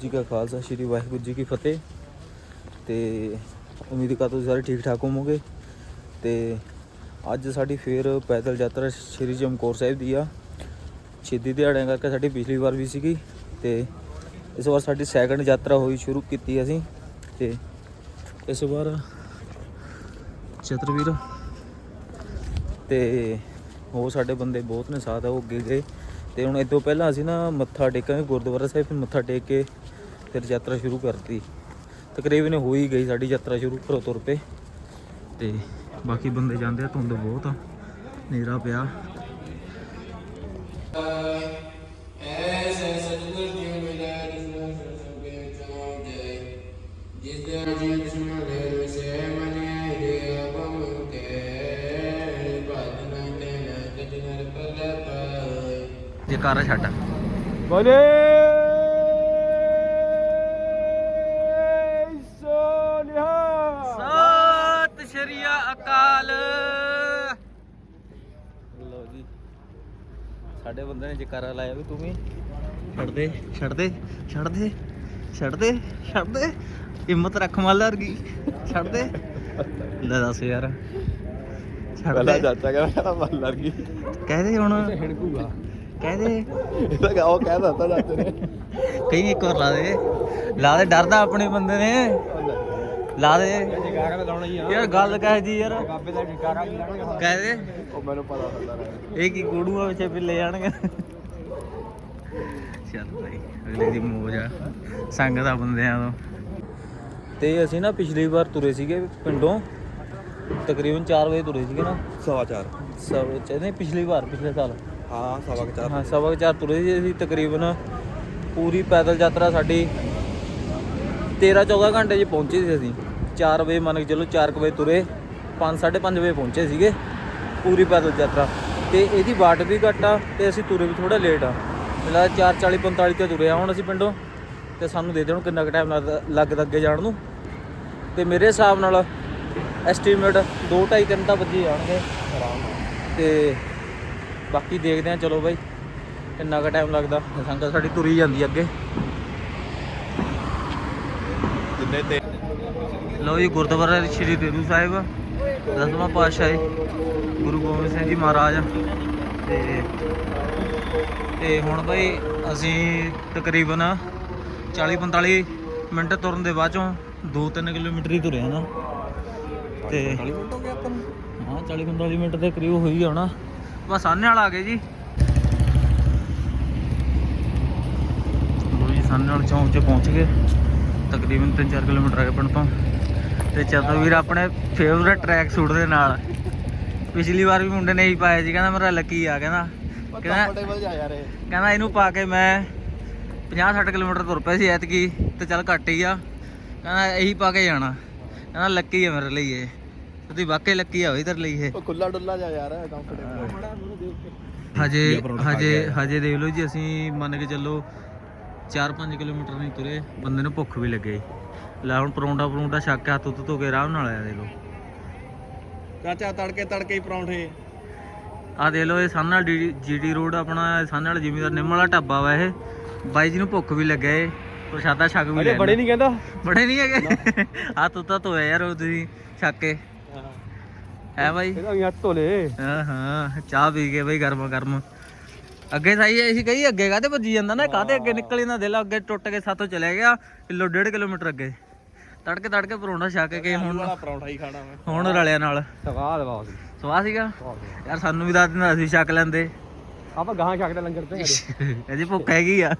ਜੀ ਕਾ ਖਾਲਸਾ, ਸ੍ਰੀ ਵਾਹਿਗੁਰੂ ਜੀ ਕੀ ਫਤਿਹ। ਤੇ ਉਮੀਦ ਕਰਦਾ ਤੁਸੀਂ ਸਾਰੇ ਠੀਕ ਠਾਕ ਹੋਵੋਗੇ। ਤੇ ਅੱਜ ਸਾਡੀ ਫੇਰ ਪੈਦਲ ਯਾਤਰਾ ਸ੍ਰੀ ਚਮਕੌਰ ਸਾਹਿਬ ਦੀ ਆ। ਛੇਦੀ ਦਿਹਾੜਿਆਂ ਕਰਕੇ ਸਾਡੀ ਪਿਛਲੀ ਵਾਰ ਵੀ ਸੀਗੀ। ਤੇ ਇਸ ਵਾਰ ਸਾਡੀ ਸੈਕੰਡ ਯਾਤਰਾ ਹੋਈ ਸ਼ੁਰੂ ਕੀਤੀ ਅਸੀਂ। ਤੇ ਇਸ ਵਾਰ ਚਤਰਵੀਰ। ਤੇ ਹੋਰ ਸਾਡੇ ਬੰਦੇ ਬਹੁਤ ਨੇ, ਸਾਥ ਆ, ਉਹ ਅੱਗੇ ਗਏ। ਤੇ ਹੁਣ ਇਦੋਂ ਪਹਿਲਾਂ ਅਸੀਂ ਨਾ ਮੱਥਾ ਟੇਕਾਂਗੇ ਗੁਰਦੁਆਰਾ ਸਾਹਿਬ ਮੱਥਾ ਟੇਕ ਕੇ ਫਿਰ ਯਾਤਰਾ ਸ਼ੁਰੂ ਕਰਤੀ। ਤਕਰੀਬਨ ਹੋ ਹੀ ਗਈ ਸਾਡੀ ਯਾਤਰਾ ਸ਼ੁਰੂ ਘਰੋਂ ਤੁਰ ਪਏ। ਤੇ ਬਾਕੀ ਬੰਦੇ ਜਾਂਦੇ ਆ, ਧੁੰਦ ਬਹੁਤ ਆ, ਹਨੇਰਾ ਪਿਆ। ਐਸੇ ਸਤਿਗੁਰ ਜੀ ਸਾਡੇ ਬੰਦੇ ਨੇ ਜਕਾਰਾ ਲਾਇਆ ਵੀ ਤੂੰ ਵੀ। ਛੱਡ ਦੇ ਛੱਡ ਦੇ ਛੱਡ ਦੇ ਛੱਡ ਦੇ ਛੱਡ ਦੇ। ਹਿੰਮਤ ਰੱਖ ਮੱਲ ਵਰਗੀ। ਛੱਡ ਦੇ। ਲੈ ਦੱਸ ਯਾਰ। ਛੱਡ ਪਹਿਲਾਂ ਦੇ। ਚਾਚਾ ਕਹਿੰਦਾ ਮੱਲ ਲੱਗ ਗਈ ਕਹਿ ਦੇ ਹੁਣ। ਹਿਣਕੂਗਾ। ਕਹਿ ਦੇ। ਇਹ ਤਾਂ ਉਹ ਕਹਿ ਦਿੱਤਾ ਚਾਚੇ ਨੇ। ਕਈ ਇੱਕ ਹੋਰ ਲਾ ਦੇ। ਲਾ ਦੇ ਡਰਦਾ ਆਪਣੇ ਬੰਦੇ ਨੇ। ਲਾ ਦੇ। ਜਗਾਰਾ ਤਾਂ ਲਾਉਣਾ ਹੀ ਆ। ਯਾਰ ਗੱਲ ਕਹਿ ਜੀ ਯਾਰ। ਬਾਬੇ ਦਾ ਜਗਾਰਾ ਵੀ ਲਾਉਣਗੇ ਕਹਿ ਦੇ। ਉਹ ਮੈਨੂੰ ਪਤਾ ਹੁੰਦਾ ਇਹ ਕੀ ਗੋੜੂਆਂ ਵਿੱਚ ਵੀ ਲੈ ਜਾਣਗੇ? ਚੱਲ ਭਾਈ ਅਗਲੇ ਦੀ ਮੋਜ ਆ। ਸੰਗ ਦਾ ਬੰਦਿਆਂ ਤੋਂ। ਤੇ ਅਸੀਂ ਨਾ ਪਿਛਲੀ ਵਾਰ ਤੁਰੇ ਸੀਗੇ ਪਿੰਡੋਂ। ਤਕਰੀਬਨ 4 ਵਜੇ ਤੁਰੇ ਸੀਗੇ ਨਾ। ਸਵਾ ਚਾਰ। ਸਭ ਚਾਹਦੇ ਪਿਛਲੀ ਵਾਰ ਪਿਛਲੇ ਸਾਲ। ਹਾਂ ਸਵਾ ਕੁ ਚਾਰ। ਹਾਂ ਸਵਾ ਕੁ ਚਾਰ ਤੁਰੇ ਸੀ ਅਸੀਂ ਤਕਰੀਬਨ। ਪੂਰੀ ਪੈਦਲ ਯਾਤਰਾ ਸਾਡੀ 13 14 ਘੰਟੇ 'ਚ ਪਹੁੰਚੇ ਸੀ ਅਸੀਂ। 4 ਵਜੇ ਮੰਨ ਕੇ ਚਲੋ 4 ਵਜੇ ਤੁਰੇ। 5 5:30 ਵਜੇ ਪਹੁੰਚੇ ਸੀਗੇ। ਪੂਰੀ ਪੈਦਲ ਯਾਤਰਾ। ਤੇ ਇਹਦੀ ਬਾਟ ਵੀ ਘੱਟ ਆ ਤੇ ਅਸੀਂ ਤੁਰੇ ਵੀ ਥੋੜਾ ਲੇਟ ਆ। ਮਿਲਾ 4:40 45 ਤੇ ਤੁਰੇ ਆ ਹੁਣ ਅਸੀਂ ਪਿੰਡੋਂ? ਤੇ ਸਾਨੂੰ ਦੇ ਦੇਣ ਕਿੰਨਾ ਕੁ ਟਾਈਮ ਲੱਗਦਾ ਲੱਗਦਾ ਅੱਗੇ ਜਾਣ ਨੂੰ। ਤੇ ਮੇਰੇ ਹਿਸਾਬ ਨਾਲ ਐਸਟੀਮੇਟ 2 2.5 3 ਤਾਂ ਵੱਜੇ ਜਾਣਗੇ। ਆਰਾਮ ਨਾਲ ਤੇ ਬਾਕੀ ਦੇਖਦੇ ਆ ਚਲੋ ਬਾਈ ਕਿੰਨਾ ਕੁ ਟਾਈਮ ਲੱਗਦਾ। ਸੰਗਤ ਸਾਡੀ ਤੁਰੀ ਜਾਂਦੀ ਅੱਗੇ। ਜਿੰਨੇ ਤੇ ਲਓ ਜੀ ਗੁਰਦੁਆਰਾ ਸ੍ਰੀ ਦੇਰੂ ਸਾਹਿਬ। ਦਸਵਾਂ ਪਾਤਸ਼ਾਹੀ ਗੁਰੂ ਗੋਬਿੰਦ ਸਿੰਘ ਜੀ ਮਹਾਰਾਜ। ਤੇ ਤੇ ਹੁਣ ਬਾਈ ਅਸੀਂ ਤਕਰੀਬਨ 40 45 ਮਿੰਟ ਤੁਰਨ ਦੇ ਬਾਅਦ ਚੋਂ 2-3 ਕਿਲੋਮੀਟਰ ਹੀ ਤੁਰੇ ਹਨਾ। ਤੇ ਹੋ ਗਿਆ ਆਪਾਂ ਨੂੰ। ਹਾਂ 40 45 ਮਿੰਟ ਦੇ ਕਰੀਬ ਹੋਈ ਹੋਣਾ ਬਸ ਸਾਹਨੇ ਵਾਲਾ ਆ ਗਏ ਜੀ। ਲੋ ਜੀ ਸਾਹਨੇ ਵਾਲੇ ਚੌਂਕ 'ਚ ਪਹੁੰਚ ਗਏ। ਤਕਰੀਬਨ 3-4 ਕਿਲੋਮੀਟਰ ਆ ਗਏ ਪਿੰਡ ਤੋਂ। ਤੇ ਚਤਰਵੀਰ ਆਪਣੇ ਫੇਵਰਟ ਟਰੈਕ ਸੂਟ ਦੇ ਨਾਲ ਪਿਛਲੀ ਵਾਰ ਵੀ ਮੁੰਡੇ ਨੇ ਇਹੀ ਪਾਇਆ ਸੀ ਕਹਿੰਦਾ ਮੇਰਾ ਲੱਕੀ ਆ ਕਹਿੰਦਾ ਕਹਿੰਦਾ ਕੰਫਰਟੇਬਲ ਜਾ ਯਾਰ ਇਹ। ਕਹਿੰਦਾ ਇਹਨੂੰ ਪਾ ਕੇ ਮੈਂ 50-60 ਕਿਲੋਮੀਟਰ ਤੁਰ ਪਿਆ ਸੀ ਐਤਕੀ ਤੇ ਚੱਲ ਘੱਟ ਹੀ ਆ। ਕਹਿੰਦਾ ਇਹੀ ਪਾ ਕੇ ਜਾਣਾ। ਕਹਿੰਦਾ ਲੱਕੀ ਆ ਮੇਰੇ ਲਈ ਇਹ। ਤੁਸੀਂ ਵਾਕਈ ਲੱਕੀ ਆ ਹੋਈ ਤੇਰੇ ਲਈ ਇਹ। ਉਹ ਖੁੱਲਾ ਡੁੱਲਾ ਜਾ ਯਾਰ ਕੰਫਰਟੇਬਲ ਹਜੇ ਹਜੇ। ਹਜੇ ਦੇਖ ਲਓ ਜੀ ਅਸੀਂ ਮੰਨ ਕੇ ਚੱਲੋ 4-5 ਕਿਲੋਮੀਟਰ ਨਹੀਂ ਤੁਰੇ ਬੰਦੇ ਨੂੰ ਭੁੱਖ ਵੀ ਲੱਗੇ। ਲੈ ਹੁਣ ਪਰੌਂਠਾ ਪਰੌਂਠਾ ਛੱਕ ਕੇ ਹੱਥ ਉੱਤ ਧੋ ਕੇ ਆਰਾਮ ਨਾਲ ਆਇਆ ਦੇਖ ਲਓ। ਚਾਚਾ ਤੜਕੇ ਤੜਕੇ ਹੀ ਪਰੌਂਠੇ। ਆ ਦੇਖ ਲਓ ਇਹ ਸਾਹਮਣੇ ਜੀਟੀ ਰੋਡ ਆਪਣਾ ਸਾਹਮਣੇ ਵਾਲਾ ਜ਼ਿਮੀਦਾਰ ਨਿੰਮ ਵਾਲਾ ਢਾਬਾ ਵਾ ਇਹ। ਬਾਈ ਜੀ ਨੂੰ ਭੁੱਖ ਵੀ ਲੱਗੇ ਏ ਪ੍ਰਸ਼ਾਦਾ ਛਕ ਵੀ ਅਰੇ ਲੈ ਬੜੇ ਨਹੀਂ ਕਹਿੰਦਾ। ਬੜੇ ਨਹੀਂ ਹੈਗੇ। ਹੱਥ ਉੱਤ ਧੋਇਆ ਯਾਰ ਉਹ ਤੁਸੀਂ ਛੱਕ ਕੇ। ਹੈ। ਬਾਈ। ਇਹਦਾ ਵੀ ਹੱਥ ਧੋਲੇ ਹਾਂ ਹਾਂ। ਚਾਹ ਪੀ ਕੇ ਬਈ ਗਰਮਾ ਗਰਮ। ਅੱਗੇ ਸਹੀ ਐ ਸੀ ਕਹੀ ਅੱਗੇ ਕਾਤੇ ਭੱਜੀ ਜਾਂਦਾ ਨਾ ਕਾਤੇ ਅੱਗੇ ਨਿਕਲ ਜਾਂਦਾ? ਦਿਲ ਅੱਗੇ ਟੁੱਟ ਕੇ ਸਾਤੋਂ ਚਲੇ ਗਿਆ ਕਿਲੋ ਡੇਢ ਕਿਲੋਮੀਟਰ ਅੱਗੇ। ਤੜਕੇ ਤੜਕੇ ਪਰੌਂਠਾ ਛੱਕ ਕੇ ਹੁਣ ਵਾਲਾ ਪਰੌਂਠਾ ਹੀ ਖਾਣਾ ਮੈਂ। ਹੁਣ ਰਲਿਆ ਨਾਲ। ਸਵਾਦ ਬਹੁਤ ਸਵਾਹ ਸੀਗਾ? ਯਾਰ ਸਾਨੂੰ ਵੀ ਦੱਸ ਦਿੰਦਾ ਅਸੀਂ ਛੱਕ ਲੈਂਦੇ। ਆਪਾਂ ਗਾਹਾਂ ਛਕਦੇ ਲੰਗਰ ਤੇ ਅਜੇ ਭੁੱਖ ਹੈਗੀ ਆ।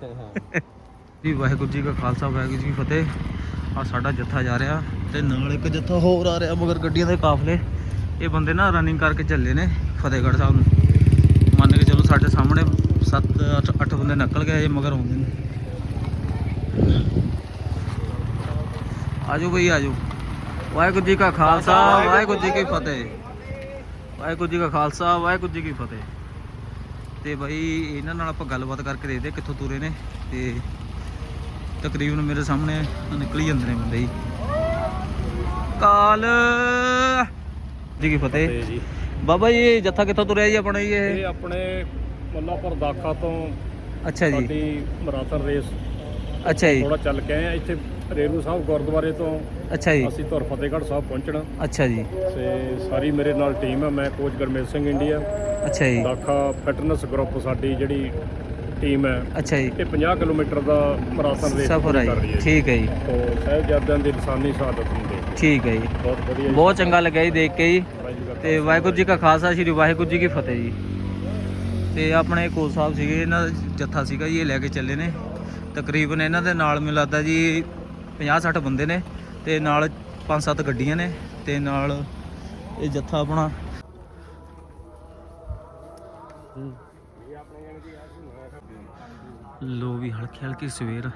ਜੀ ਵਾਹਿਗੁਰੂ ਜੀ ਕਾ ਖਾਲਸਾ ਵਾਹਿਗੁਰੂ ਜੀ ਕੀ ਫਤਿਹ। ਆ ਸਾਡਾ ਜੱਥਾ ਜਾ ਰਿਹਾ ਤੇ ਨਾਲ ਇੱਕ ਜੱਥਾ ਹੋਰ ਆ ਰਿਹਾ ਮਗਰ ਗੱਡੀਆਂ ਦੇ ਕਾਫਲੇ। ਇਹ ਬੰਦੇ ਨਾ ਰਨਿੰਗ ਕਰਕੇ ਚੱਲੇ ਨੇ ਫਤਿਹਗੜ੍ਹ ਸਾਹਿਬ ਨੂੰ। ਮੰਨ ਕੇ ਚਲੋ ਸਾਡੇ ਸਾਹਮਣੇ 7 8 8 ਬੰਦੇ ਨਿਕਲ ਗਏ ਇਹ ਮਗਰ ਆਉਂਦੇ ਨੇ। ਆਜੋ ਬਈ ਆਜੋ। ਵਾਹਿਗੁਰੂ ਜੀ ਕਾ ਖਾਲਸਾ ਵਾਹਿਗੁਰੂ ਜੀ ਕੀ ਫਤਿਹ। ਵਾਹਿਗੁਰੂ ਜੀ ਕਾ ਖਾਲਸਾ ਵਾਹਿਗੁਰੂ ਜੀ ਕੀ ਫਤਿਹ। ਤੇ ਬਾਈ ਇਹਨਾਂ ਨਾਲ ਆਪਾਂ ਗੱਲਬਾਤ ਕਰਕੇ ਦੇਖਦੇ ਕਿੱਥੋਂ ਤੁਰੇ ਨੇ ਤੇ ਤਕਰੀਬਨ ਮੇਰੇ ਸਾਹਮਣੇ ਨਿਕਲ ਜਾਂਦੇ ਨੇ ਬੰਦੇ ਜੀ। ਕਾਲ ਜੀ ਕੀ ਫਤਿਹ। ਜੀ। ਬਾਬਾ ਜੀ ਜੱਥਾ ਕਿੱਥੋਂ ਤੁਰਿਆ ਜੀ ਆਪਣਾ ਜੀ ਇਹ? ਇਹ ਆਪਣੇ ਮੁੱਲਾਪੁਰ ਦਾਖਾ ਤੋਂ ਅੱਛਾ ਜੀ। ਸਾਡੀ ਮਰਾਤਨ ਰੇਸ ਅੱਛਾ ਜੀ। ਥੋੜਾ ਚੱਲ ਕੇ ਆਏ ਆ ਇੱਥੇ ਰੇਰੂ ਸਾਹਿਬ ਗੁਰਦੁਆਰੇ ਤੋਂ। ਅੱਛਾ ਜੀ। ਅਸੀਂ ਧੁਰ ਫਤਿਹਗੜ੍ਹ ਸਾਹਿਬ ਪਹੁੰਚਣਾ। ਅੱਛਾ ਜੀ। ਤੇ ਸਾਰੀ ਮੇਰੇ ਨਾਲ ਟੀਮ ਹੈ ਮੈਂ ਕੋਚ ਗਰਮੇਲ ਸਿੰਘ ਇੰਡੀਆ। ਅੱਛਾ ਜੀ। ਦਾਖਾ ਫਿਟਨੈਸ ਗਰੁੱਪ ਸਾਡੀ ਜਿਹੜੀ ਟੀਮ ਹੈ। ਅੱਛਾ ਜੀ। ਇਹ 50 ਕਿਲੋਮੀਟਰ ਦਾ ਮੈਰਾਥਨ ਰੇਸ ਸਫਰ ਹੈ ਕਰ ਰਹੀ ਜੀ। ਹੈ ਠੀਕ ਹੈ ਜੀ। ਤੋਂ ਸਾਹਿਬਜ਼ਾਦਿਆਂ ਦੀ ਨਿਸ਼ਾਨੀ ਸ਼ਹਾਦਤ ਦੇਖ ਕੇ ਠੀਕ ਹੈ ਜੀ। ਬਹੁਤ ਵਧੀਆ ਜੀ। ਬਹੁਤ ਚੰਗਾ ਲੱਗਿਆ ਜੀ ਦੇਖ ਕੇ ਜੀ। ਵਾਹਿਗੁਰੂ ਜੀ ਕਾ ਤੇ ਵਾਹਿਗੁਰੂ ਜੀ ਕਾ ਖਾਲਸਾ ਸ੍ਰੀ ਵਾਹਿਗੁਰੂ ਜੀ ਕੀ ਫਤਿਹ ਜੀ। ਤੇ ਆਪਣੇ ਕੋਚ ਸਾਹਿਬ ਸੀਗੇ ਇਹਨਾਂ ਦਾ ਜੱਥਾ ਸੀਗਾ ਜੀ ਇਹ ਲੈ ਕੇ ਚੱਲੇ ਨੇ। ਤਕਰੀਬਨ ਇਹਨਾਂ ਦੇ ਨਾਲ ਮੈਨੂੰ ਲੱਗਦਾ ਜੀ 50 60 ਬੰਦੇ ਨੇ ਤੇ ਨਾਲ 5-7 ਗੱਡੀਆਂ ਨੇ ਤੇ ਨਾਲ ਇਹ ਜੱਥਾ ਆਪਣਾ। ਲੋ ਵੀ ਹਲਕੀ ਹਲਕੀ ਸਵੇਰ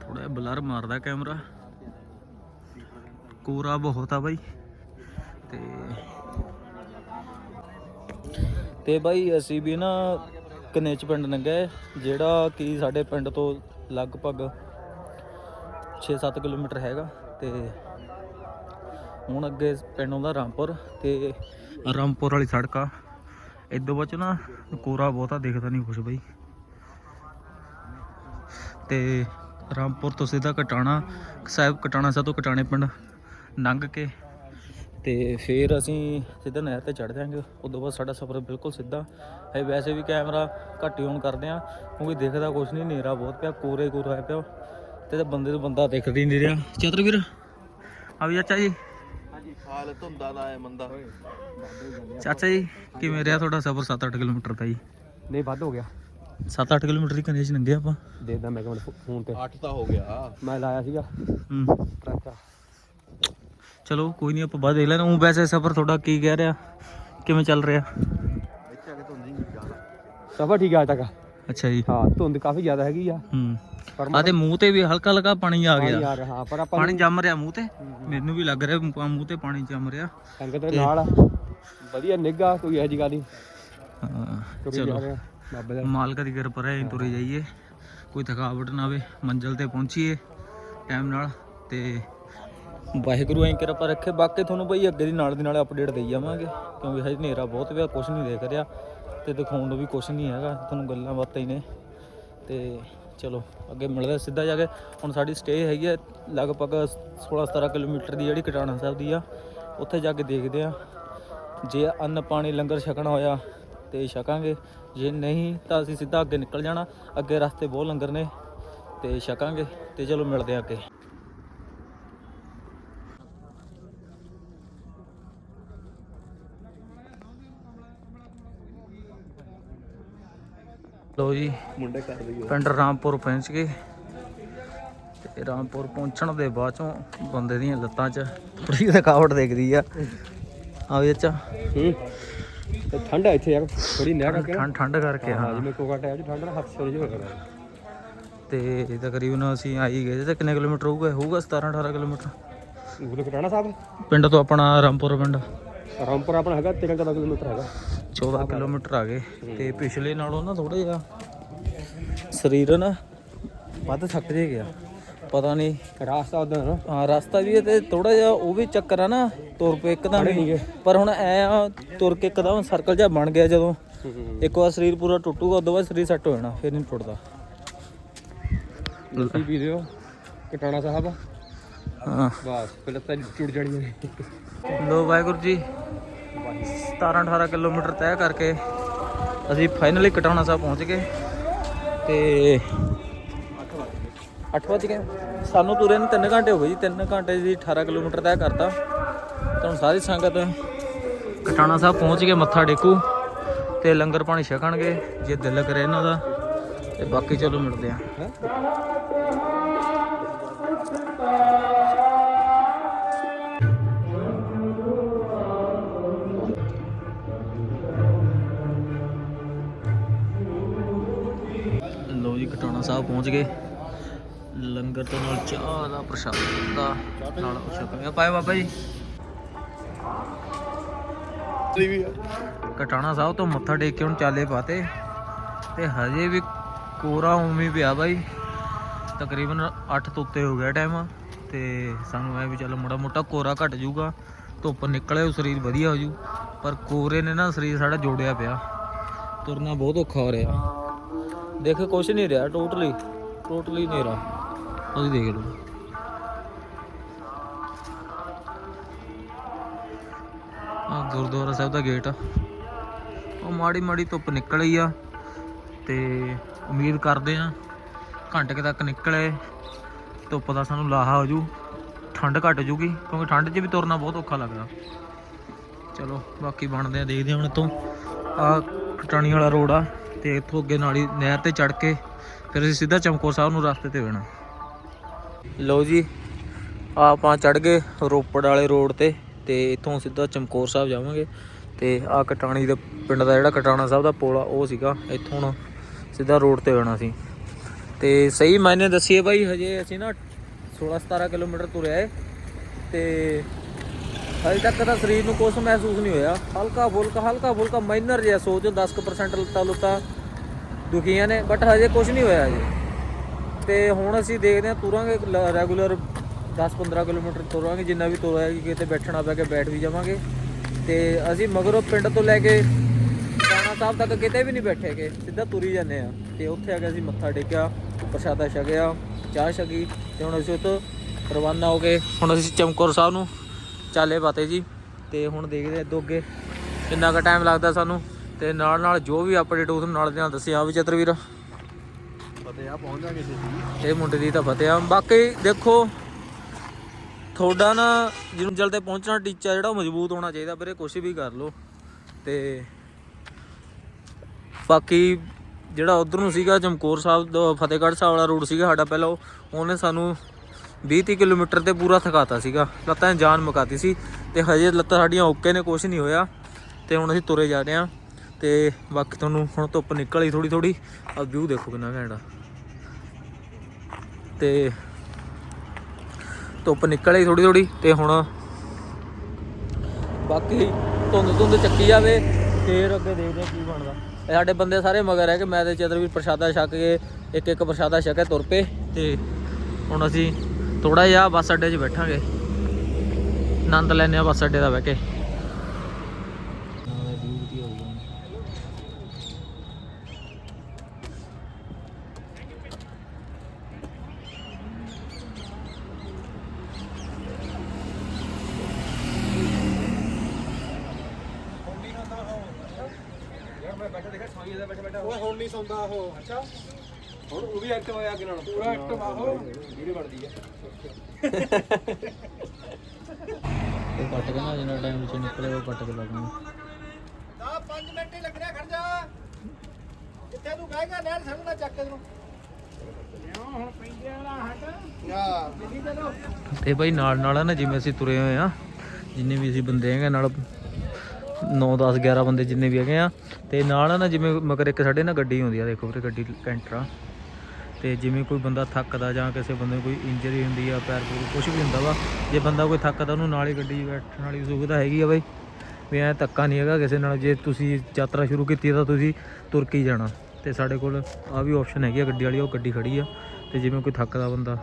ਥੋੜਾ ਬਲਰ ਮਾਰਦਾ ਕੈਮਰਾ। ਕੋਰਾ ਬਹੁਤ ਆ ਬਾਈ। ਤੇ ਤੇ ਬਾਈ ਅਸੀਂ ਵੀ ਨਾ ਕਨੇਚ ਪਿੰਡ ਲੰਘੇ ਜਿਹੜਾ ਕਿ ਸਾਡੇ ਪਿੰਡ ਤੋਂ ਲਗਭਗ 6-7 ਕਿਲੋਮੀਟਰ ਹੈਗਾ ਤੇ ਹੁਣ ਅੱਗੇ ਪਿੰਡ ਆਉਂਦਾ ਰਾਮਪੁਰ ਤੇ ਰਾਮਪੁਰ ਵਾਲੀ ਸੜਕ ਆ। ਇਦੋਂ ਬਾਅਦ 'ਚ ਨਾ ਕੋਰਾ ਬਹੁਤਾ ਦਿਖਦਾ ਨਹੀਂ ਕੁਛ ਬਈ। ਤੇ ਰਾਮਪੁਰ ਤੋਂ ਸਿੱਧਾ ਕਟਾਣਾ, ਸਾਹਿਬ ਕਟਾਣਾ ਸਾਹਿਬ ਤੋਂ ਕਟਾਣੇ ਪਿੰਡ ਲੰਘ ਕੇ। ਤੇ ਫਿਰ ਅਸੀਂ ਸਿੱਧਾ ਨਹਿਰ ਤੇ ਚੜ ਜਾਾਂਗੇ। ਉਦੋਂ ਬਾਅਦ ਸਾਡਾ ਸਫ਼ਰ ਬਿਲਕੁਲ ਸਿੱਧਾ। ਹੈ ਵੈਸੇ ਵੀ ਕੈਮਰਾ ਘੱਟ ਹੀ ਔਨ ਕਰਦੇ ਆ ਕਿਉਂਕਿ ਦਿਖਦਾ ਕੁਛ ਨਹੀਂ ਹਨੇਰਾ ਬਹੁਤ ਪਿਆ ਕੋਰੇ ਕੋਰਾ ਹੋਇਆ ਪਿਆ। ਤੇ ਤਾਂ ਬੰਦੇ ਤੋਂ ਬੰਦਾ ਦਿਖ ਹੀ ਨਹੀਂ ਰਿਹਾ। ਚਤਰ ਵੀਰ ਆ ਵੀ ਚਾਚਾ ਜੀ। ਹਾਂਜੀ ਹਾਲ ਧੁੰਦਾ ਦਾ ਹੈ ਮੰਦਾ ਚਾਚਾ ਜੀ ਕਿਵੇਂ ਰਿਹਾ ਤੁਹਾਡਾ ਸਫ਼ਰ 7-8 ਕਿਲੋਮੀਟਰ ਦਾ ਜੀ? ਨਹੀਂ ਵੱਧ ਹੋ ਗਿਆ। 7-8 ਕਿਲੋਮੀਟਰ ਦੀ ਕਨੇਜ ਲੰਘੇ ਆਪਾਂ। ਦੇਖਦਾ ਮੈਂ ਕਿਹਾ ਫੋਨ ਤੇ। 8 ਤਾਂ ਹੋ ਗਿਆ। ਮੈਂ ਲਾਇਆ ਸੀਗਾ। ਹੂੰ। ਟਰੱਕ ਚਲੋ ਕੋਈ ਨਹੀਂ ਆਪਾਂ ਬਾਅਦ ਦੇਖ ਲੈਣਾ ਉਹ ਵੈਸੇ ਸਫ਼ਰ ਤੁਹਾਡਾ ਕੀ ਕਹਿ ਰਿਹਾ? ਕਿਵੇਂ ਚੱਲ ਰਿਹਾ? ਇੱਥੇ ਆ ਕੇ ਧੁੰਦੀ ਨਹੀਂ ਜ਼ਿਆਦਾ ਸਫਰ ਠੀਕ ਆ ਅੱਜ ਤੱਕ। ਅੱਛਾ ਜੀ। ਹਾਂ ਧੁੰਦ ਕਾਫੀ ਜ਼ਿਆਦਾ ਹੈਗੀ ਆ। ਹੂੰ। ਪਰ ਆ ਤੇ ਮੂੰਹ ਤੇ ਵੀ ਹਲਕਾ ਹਲਕਾ ਪਾਣੀ ਆ ਗਿਆ। ਯਾਰ ਹਾਂ ਪਰ ਆਪਾਂ ਪਾਣੀ ਜੰਮ ਰਿਹਾ ਮੂੰਹ ਤੇ? ਮੈਨੂੰ ਵੀ ਲੱਗ ਰਿਹਾ ਮੂੰਹ ਮੂੰਹ ਤੇ ਪਾਣੀ ਜੰਮ ਰਿਹਾ। ਸੰਗਤ ਦੇ ਨਾਲ ਆ। ਵਧੀਆ ਨਿੱਘਾ ਕੋਈ ਇਹੋ ਜਿਹੀ ਗੱਲ ਨਹੀਂ। ਹਾਂ, ਤੁਰੀ ਜਾ ਚਲੋ ਰਿਹਾ ਬਾਬੇ ਦਾ। ਮਾਲਕ ਦੀ ਕਿਰਪਾ ਰਹੇ ਤੁਰੇ ਜਾਈਏ। ਕੋਈ ਥਕਾਵਟ ਨਾ ਆਵੇ ਮੰਜ਼ਲ ਤੇ ਪਹੁੰਚੀਏ ਟਾਈਮ ਨਾਲ। ਤੇ ਵਾਹਿਗੁਰੂ, ਐਂ ਕਿਰਪਾ ਰੱਖੇ। ਬਾਕੀ ਤੁਹਾਨੂੰ ਬਈ ਅੱਗੇ ਦੀ ਨਾਲ ਦੀ ਨਾਲ ਅਪਡੇਟ ਦੇਈ ਜਾਵਾਂਗੇ, ਕਿਉਂਕਿ ਹਜੇ ਹਨੇਰਾ ਬਹੁਤ ਪਿਆ ਕੁਝ ਨਹੀਂ ਦੇਖ ਰਿਹਾ। ਤੇ ਦਿਖਾਉਣ ਨੂੰ ਵੀ ਕੁਝ ਨਹੀਂ ਹੈਗਾ, ਤੁਹਾਨੂੰ ਗੱਲਾਂ ਬਾਤਾਂ ਹੀ ਨੇ। ਤੇ ਚਲੋ, ਅੱਗੇ ਮਿਲਦਾ ਸਿੱਧਾ ਜਾ ਕੇ। ਹੁਣ ਸਾਡੀ ਸਟੇ ਹੈਗੀ ਹੈ ਲਗਭਗ 16 17 ਕਿਲੋਮੀਟਰ ਦੀ ਜਿਹੜੀ ਕਟਾਣਾ ਸਾਹਿਬ ਦੀ ਆ, ਉੱਥੇ ਜਾ ਕੇ ਦੇਖਦੇ ਆ ਜੇ ਅੰਨ ਪਾਣੀ ਲੰਗਰ ਛਕਣਾ ਹੋਇਆ, ਤੇ ਛਕਾਂਗੇ। ਜੇ ਨਹੀਂ, ਤਾਂ ਅਸੀਂ ਸਿੱਧਾ ਅੱਗੇ ਨਿਕਲ ਜਾਣਾ। ਅੱਗੇ ਰਸਤੇ ਬਹੁਤ ਲੰਗਰ ਨੇ, ਤੇ ਛਕਾਂਗੇ। ਤੇ ਚਲੋ ਮਿਲਦੇ ਆ ਅੱਗੇ। ਲੋ ਜੀ। ਮੁੰਡੇ ਕਰ ਦਈਏ ਪਿੰਡ ਰਾਮਪੁਰ ਪਹੁੰਚ ਗਏ। ਤੇ ਰਾਮਪੁਰ ਪਹੁੰਚਣ ਦੇ ਬਾਅਦ ਚੋਂ ਬੰਦੇ ਦੀਆਂ ਲੱਤਾਂ 'ਚ ਥੋੜੀ ਥਕਾਵਟ ਦਿਖਦੀ ਆ। ਆ ਵੀ ਅੱਛਾ। ਹੂੰ। ਠੰਡ ਆ ਇੱਥੇ ਯਾਰ ਥੋੜੀ ਨਿਆ ਕਰਕੇ ਠੰਡ ਠੰਡ ਕਰਕੇ ਹਾਂ ਜਿਵੇਂ ਕੋਕਾ ਟਾਈਪ ਚ ਠੰਡ ਨਾਲ ਹੱਥ ਸੋਰੇ ਜਿਹਾ ਹੋਇਆ ਤੇ ਤਕਰੀਬਨ ਅਸੀਂ ਆਈ ਗਏ ਤੇ ਕਿੰਨੇ ਕਿਲੋਮੀਟਰ ਹੋਊਗਾ? ਹੋਊਗਾ 17 18 ਕਿਲੋਮੀਟਰ। ਗੁਰੂ ਕਟਾਣਾ ਸਾਹਿਬ। ਪਿੰਡ ਤੋਂ ਆਪਣਾ ਰਾਮਪੁਰ ਪਿੰਡ। ਰਾਮਪੁਰ ਆਪਣਾ ਹੈਗਾ 13 14 ਕਿਲੋਮੀਟਰ ਹੈਗਾ। 14 ਕਿਲੋਮੀਟਰ ਆ ਗਏ ਤੇ ਪਿਛਲੇ ਨਾਲੋਂ ਨਾ ਥੋੜਾ ਜਿਹਾ ਸਰੀਰ ਨਾ ਵੱਧ ਥੱਕ ਜੇ ਗਿਆ। ਪਤਾ ਨਹੀਂ ਰਾਸਤਾ ਨਾ ਹਾਂ ਰਸਤਾ ਵੀ ਹੈ ਤੇ ਥੋੜਾ ਜਿਹਾ ਉਹ ਵੀ ਚੱਕਰ ਆ ਨਾ ਤੁਰ ਪਏ ਇੱਕਦਮ। ਪਰ ਹੁਣ ਐ ਆ ਤੁਰ ਕੇ ਇੱਕਦਮ ਸਰਕਲ ਜਿਹਾ ਬਣ ਗਿਆ ਜਦੋਂ। ਇੱਕ ਵਾਰ ਸਰੀਰ ਪੂਰਾ ਟੁੱਟੂਗਾ ਉਦੋਂ ਬਾਅਦ ਸਰੀਰ ਸੈੱਟ ਹੋ ਜਾਣਾ ਫਿਰ ਨਹੀਂ ਟੁੱਟਦਾ। ਲੱਸੀ ਪੀ ਲਿਓ ਕਟਾਣਾ ਸਾਹਿਬ। ਹਾਂ। ਬਸ ਪਹਿਲਾਂ ਤਾਂ ਟੁੱਟ ਜਾਣੀਆਂ ਲੋ ਵਾਹਿਗੁਰੂ ਜੀ। 17 18 ਕਿਲੋਮੀਟਰ ਤੈਅ ਕਰਕੇ ਅਸੀਂ ਫਾਈਨਲੀ ਕਟਾਉਣਾ ਸਾਹਿਬ ਪਹੁੰਚ ਗਏ ਤੇ 8 ਵਜੇ ਗਏ। ਸਾਨੂੰ ਤੁਰੇ ਨੂੰ 3 ਘੰਟੇ ਹੋ ਗਏ ਜੀ 3 ਘੰਟੇ ਜੀ 18 ਕਿਲੋਮੀਟਰ ਤੈਅ ਕਰਤਾ। ਤੁਹਾਨੂੰ ਸਾਰੀ ਸੰਗਤ ਕਟਾਣਾ ਸਾਹਿਬ ਪਹੁੰਚ ਕੇ ਮੱਥਾ ਟੇਕੂ ਤੇ ਲੰਗਰ ਪਾਣੀ ਛਕਣਗੇ, ਜੇ ਦਿਲ ਕਰੇ ਇਹਨਾਂ ਦਾ ਤੇ ਬਾਕੀ ਚਲੋ ਮਿਲਦੇ ਆ ਸਾਹਿਬ ਪਹੁੰਚ ਗਏ। ਲੰਗਰ ਤੋਂ ਨਾਲ ਚਾਹ ਦਾ ਪ੍ਰਸ਼ਾਦ ਦਾ ਨਾਲ ਛਕਾਂਗੇ ਪਾਏ ਬਾਬਾ ਜੀ। ਕਟਾਣਾ ਸਾਹਿਬ ਤੋਂ ਮੱਥਾ ਟੇਕ ਕੇ ਹੁਣ ਚਾਲੇ ਪਾਤੇ। ਤੇ ਹਜੇ ਵੀ ਕੋਰਾ ਉਮੀ ਪਿਆ ਬਾਈ। ਤਕਰੀਬਨ 8 ਤੋਂ ਉੱਤੇ ਹੋ ਗਿਆ ਟਾਈਮ ਤੇ ਸਾਨੂੰ ਐ ਵੀ ਚੱਲ ਮੋੜਾ ਮੋਟਾ ਕੋਰਾ ਘਟ ਜਾਊਗਾ। ਧੁੱਪ ਨਿਕਲੇ, ਉਹ ਸਰੀਰ ਵਧੀਆ ਹੋ ਜੂ ਪਰ ਕੋਰੇ ਨੇ ਨਾ ਸਰੀਰ ਸਾਡਾ ਜੋੜਿਆ ਪਿਆ। ਤੁਰਨਾ ਬਹੁਤ ਔਖਾ ਹੋ ਰਿਹਾ। ਦੇਖ, ਕੁਛ ਨਹੀਂ ਰਿਹਾ ਟੋਟਲੀ ਟੋਟਲੀ ਹਨੇਰਾ ਤੁਸੀਂ ਦੇਖ ਲਓ। ਆ ਗੁਰਦੁਆਰਾ ਸਾਹਿਬ ਦਾ ਗੇਟ ਆ। ਉਹ ਮਾੜੀ ਮਾੜੀ ਧੁੱਪ ਨਿਕਲ ਆਈ ਆ ਤੇ ਉਮੀਦ ਕਰਦੇ ਆ ਘੰਟੇ ਤੱਕ ਨਿਕਲੇ, ਧੁੱਪ ਦਾ ਸਾਨੂੰ ਲਾਹਾ ਹੋ ਜੂ, ਠੰਡ ਘਟ ਜੂਗੀ, ਕਿਉਂਕਿ ਠੰਡ 'ਚ ਵੀ ਤੁਰਨਾ ਬਹੁਤ ਔਖਾ ਲੱਗਦਾ। ਚਲੋ, ਬਾਕੀ ਬਣਦੇ ਆ, ਦੇਖਦੇ ਆ ਹੁਣ ਇੱਥੋਂ। ਆ ਕਟਾਣੀ ਵਾਲਾ ਰੋਡ ਆ। ਤੇ ਇੱਥੋਂ ਅੱਗੇ ਨਾਲੀ ਨਹਿਰ ਤੇ ਚੜ ਕੇ ਫਿਰ ਅਸੀਂ ਸਿੱਧਾ ਚਮਕੌਰ ਸਾਹਿਬ ਨੂੰ ਰਸਤੇ ਤੇ ਵੇਣਾ ਲਓ ਜੀ ਆਪਾਂ ਚੜ ਗਏ ਰੋਪੜ ਵਾਲੇ ਰੋਡ ਤੇ ਤੇ ਇੱਥੋਂ ਸਿੱਧਾ ਚਮਕੌਰ ਸਾਹਿਬ ਜਾਵਾਂਗੇ ਤੇ ਆ ਕਟਾਣੀ ਦੇ ਪਿੰਡ ਦਾ ਜਿਹੜਾ ਕਟਾਣਾ ਸਾਹਿਬ ਦਾ ਪੁਲ ਆ ਉਹ ਸੀਗਾ, ਇੱਥੋਂ ਹੁਣ ਸਿੱਧਾ ਰੋਡ ਤੇ ਆਉਣਾ ਸੀ। ਤੇ ਸਹੀ ਮਾਇਨੇ ਦੱਸੀਏ ਬਾਈ, ਹਜੇ ਅਸੀਂ ਨਾ 16 17 ਕਿਲੋਮੀਟਰ ਤੁਰਿਆ ਏ ਤੇ ਹਜੇ ਤੱਕ ਤਾਂ ਸਰੀਰ ਨੂੰ ਕੁਛ ਮਹਿਸੂਸ ਨਹੀਂ ਹੋਇਆ। ਹਲਕਾ ਫੁਲਕਾ ਹਲਕਾ ਫੁਲਕਾ ਮਾਈਨਰ ਜਿਹਾ ਸੋਚੋ 10% ਲੱਤਾਂ ਲੁੱਤਾਂ ਦੁਖੀਆਂ ਨੇ ਬਟ ਹਜੇ ਕੁਛ ਨਹੀਂ ਹੋਇਆ ਹਜੇ। ਤੇ ਹੁਣ ਅਸੀਂ ਦੇਖਦੇ ਹਾਂ, ਤੁਰਾਂਗੇ ਰੈਗੂਲਰ 10-15 ਕਿਲੋਮੀਟਰ ਤੁਰਾਂਗੇ, ਜਿੰਨਾ ਵੀ ਤੁਰਿਆ ਕਿ ਕਿਤੇ ਬੈਠਣਾ ਪੈ ਕੇ ਬੈਠ ਵੀ ਜਾਵਾਂਗੇ। ਤੇ ਅਸੀਂ ਮਗਰੋਂ ਪਿੰਡ ਤੋਂ ਲੈ ਕੇ ਰਾਣਾ ਸਾਹਿਬ ਤੱਕ ਕਿਤੇ ਵੀ ਨਹੀਂ ਬੈਠੇਗੇ ਸਿੱਧਾ ਤੁਰੀ ਜਾਂਦੇ ਆ ਤੇ ਉੱਥੇ ਆ ਕੇ ਅਸੀਂ ਮੱਥਾ ਟੇਕਿਆ, ਪ੍ਰਸ਼ਾਦਾ ਛਕਿਆ, ਚਾਹ ਛਕੀ, ਤੇ ਹੁਣ ਅਸੀਂ ਉੱਥੋਂ ਰਵਾਨਾ ਹੋ ਗਏ। ਹੁਣ ਅਸੀਂ ਚਮਕੌਰ ਸਾਹਿਬ ਨੂੰ ਚਾਲੇ ਪਾਤੇ ਜੀ। ਤੇ ਹੁਣ ਦੇਖਦੇ ਆ ਅੱਗੋਂ ਅੱਗੇ ਕਿੰਨਾ ਕੁ ਟਾਈਮ ਲੱਗਦਾ ਸਾਨੂੰ। ਤੇ ਨਾਲ ਨਾਲ ਜੋ ਵੀ ਅਪਡੇਟ ਉਸ ਨਾਲ ਦੇ ਨਾਲ ਦੱਸਿਆ ਵੀ ਚਤਰਵੀਰ ਫਤਿਹ ਆ ਪਹੁੰਚ ਜਾਗੇ ਛੇਤੀ। ਇਹ ਮੁੰਡੇ ਦੀ ਤਾਂ ਫਤਿਹ ਆ। ਬਾਕੀ ਦੇਖੋ ਤੁਹਾਡਾ ਨਾ ਜਿਹਨੂੰ ਜਲਦੇ ਪਹੁੰਚਣਾ ਟੀਚਾ ਜਿਹੜਾ ਉਹ ਮਜ਼ਬੂਤ ਹੋਣਾ ਚਾਹੀਦਾ ਵੀਰੇ ਕੁਛ ਵੀ ਕਰ ਲਓ। ਤੇ ਬਾਕੀ ਜਿਹੜਾ ਉਧਰ ਨੂੰ ਸੀਗਾ ਚਮਕੌਰ ਸਾਹਿਬ ਦਾ ਫਤਿਹਗੜ੍ਹ ਸਾਹਿਬ ਵਾਲਾ ਰੂਟ ਸੀਗਾ ਸਾਡਾ ਪਹਿਲਾਂ ਉਹ- ਉਹਨੇ ਸਾਨੂੰ 20-30 ਕਿਲੋਮੀਟਰ ਤੇ ਪੂਰਾ ਥਕਾਤਾ ਸੀਗਾ। ਲੱਤਾਂ 'ਚ ਜਾਨ ਮੁਕਾਤੀ ਸੀ ਤੇ ਹਜੇ ਲੱਤਾਂ ਸਾਡੀਆਂ ਓਕੇ ਨੇ, ਕੁਛ ਨਹੀਂ ਹੋਇਆ। ਤੇ ਹੁਣ ਅਸੀਂ ਤੁਰੇ ਜਾ ਰਹੇ ਹਾਂ। ਤੇ ਬਾਕੀ ਤੁਹਾਨੂੰ ਹੁਣ ਧੁੱਪ ਨਿਕਲ ਆਈ ਥੋੜੀ ਥੋੜੀ ਆ ਵਿਊ ਦੇਖੋ ਕਿੰਨਾ ਘੈਂਟ ਆ। ਤੇ ਧੁੱਪ ਨਿਕਲ ਆਈ ਥੋੜੀ ਥੋੜੀ ਤੇ ਹੁਣ ਬਾਕੀ ਧੁੰਦ ਧੁੰਦ ਚੱਕੀ ਜਾਵੇ, ਫੇਰ ਅੱਗੇ ਦੇਖਦੇ ਆ ਕੀ ਬਣਦਾ। ਸਾਡੇ ਬੰਦੇ ਸਾਰੇ ਮਗਰ ਹੈ ਕਿ ਮੈਂ ਤੇ ਚਦਰ ਪ੍ਰਸ਼ਾਦਾ ਛਕ ਕੇ, ਇੱਕ ਇੱਕ ਪ੍ਰਸ਼ਾਦਾ ਛਕੇ ਤੁਰ ਪਏ। ਤੇ ਹੁਣ ਅਸੀਂ ਥੋੜਾ ਜਿਹਾ ਬੱਸ ਅੱਡੇ 'ਚ ਬੈਠਾਂਗੇ। ਆਨੰਦ ਲੈਣੇ ਆ ਬੱਸ ਅੱਡੇ ਦਾ ਬਹਿ ਕੇ। ਓਏ ਹੁਣ ਨਹੀਂ ਸੌਂਦਾ ਉਹ। ਅੱਛਾ। ਹੁਣ ਉਹ ਵੀ ਐਕਟਿਵ ਹੋਇਆ ਅੱਗੇ ਨਾਲ। ਪੂਰਾ ਐਕਟਿਵ ਆਹੋ ਵੀਡੀਓ ਬਣਦੀ ਆ। ਉਹ ਕੱਟ ਕੇ ਨਾ ਜਿੰਨਾ ਟਾਈਮ ਵਿੱਚ ਨਿਕਲੇ ਉਹ ਕੱਟ ਕੇ ਲੱਗਣਾ। ਆ 5 ਮਿੰਟ ਹੀ ਲੱਗਣੇ ਖੜ ਜਾ। ਕਿੱਥੇ ਤੂੰ ਕਹੇਗਾ ਨਹਿਰ ਸੰਗਣਾ ਚੱਕ ਕੇ ਤੈਨੂੰ ਹੁਣ ਪੈਂਦੇ ਵਾਲਾ ਹਟ। ਯਾ ਦਿੱਲੀ ਚਲੋ ਤੇ ਭਾਈ ਨਾਲ ਨਾਲ ਨਾ ਜਿਵੇਂ ਅਸੀਂ ਤੁਰੇ ਹੋਏ ਆ ਜਿੰਨੇ ਵੀ ਅਸੀਂ ਬੰਦੇ ਹੈਗੇ ਨਾਲ 9 10 11 ਬੰਦੇ ਜਿੰਨੇ ਵੀ ਹੈਗੇ ਆ ਤੇ ਨਾਲ ਨਾ ਜਿਵੇਂ ਮਗਰ ਇੱਕ ਸਾਡੇ ਨਾ ਗੱਡੀ ਹੁੰਦੀ ਆ ਦੇਖੋ ਵੀਰੇ ਗੱਡੀ ਕੈਂਟਰ ਆ। ਤੇ ਜਿਵੇਂ ਕੋਈ ਬੰਦਾ ਥੱਕਦਾ ਜਾਂ ਕਿਸੇ ਬੰਦੇ ਨੂੰ ਕੋਈ ਇੰਜਰੀ ਹੁੰਦੀ ਆ ਪੈਰ ਪੂਰ ਕੁਝ ਵੀ ਹੁੰਦਾ ਵਾ ਜੇ ਬੰਦਾ ਕੋਈ ਥੱਕਦਾ ਉਹਨੂੰ ਨਾਲ ਹੀ ਗੱਡੀ 'ਚ ਬੈਠਣ ਵਾਲੀ ਸੁਵਿਧਾ ਹੈਗੀ ਆ ਬਾਈ। ਵੀ ਐ ਧੱਕਾ ਨਹੀਂ ਹੈਗਾ ਕਿਸੇ ਨਾਲ ਜੇ ਤੁਸੀਂ ਯਾਤਰਾ ਸ਼ੁਰੂ ਕੀਤੀ ਤਾਂ ਤੁਸੀਂ ਤੁਰ ਕੇ ਹੀ ਜਾਣਾ। ਤੇ ਸਾਡੇ ਕੋਲ ਆ ਵੀ ਆਪਸ਼ਨ ਹੈਗੀ ਆ ਗੱਡੀ ਵਾਲੀ ਉਹ ਗੱਡੀ ਖੜੀ ਆ। ਤੇ ਜਿਵੇਂ ਕੋਈ ਥੱਕਦਾ ਬੰਦਾ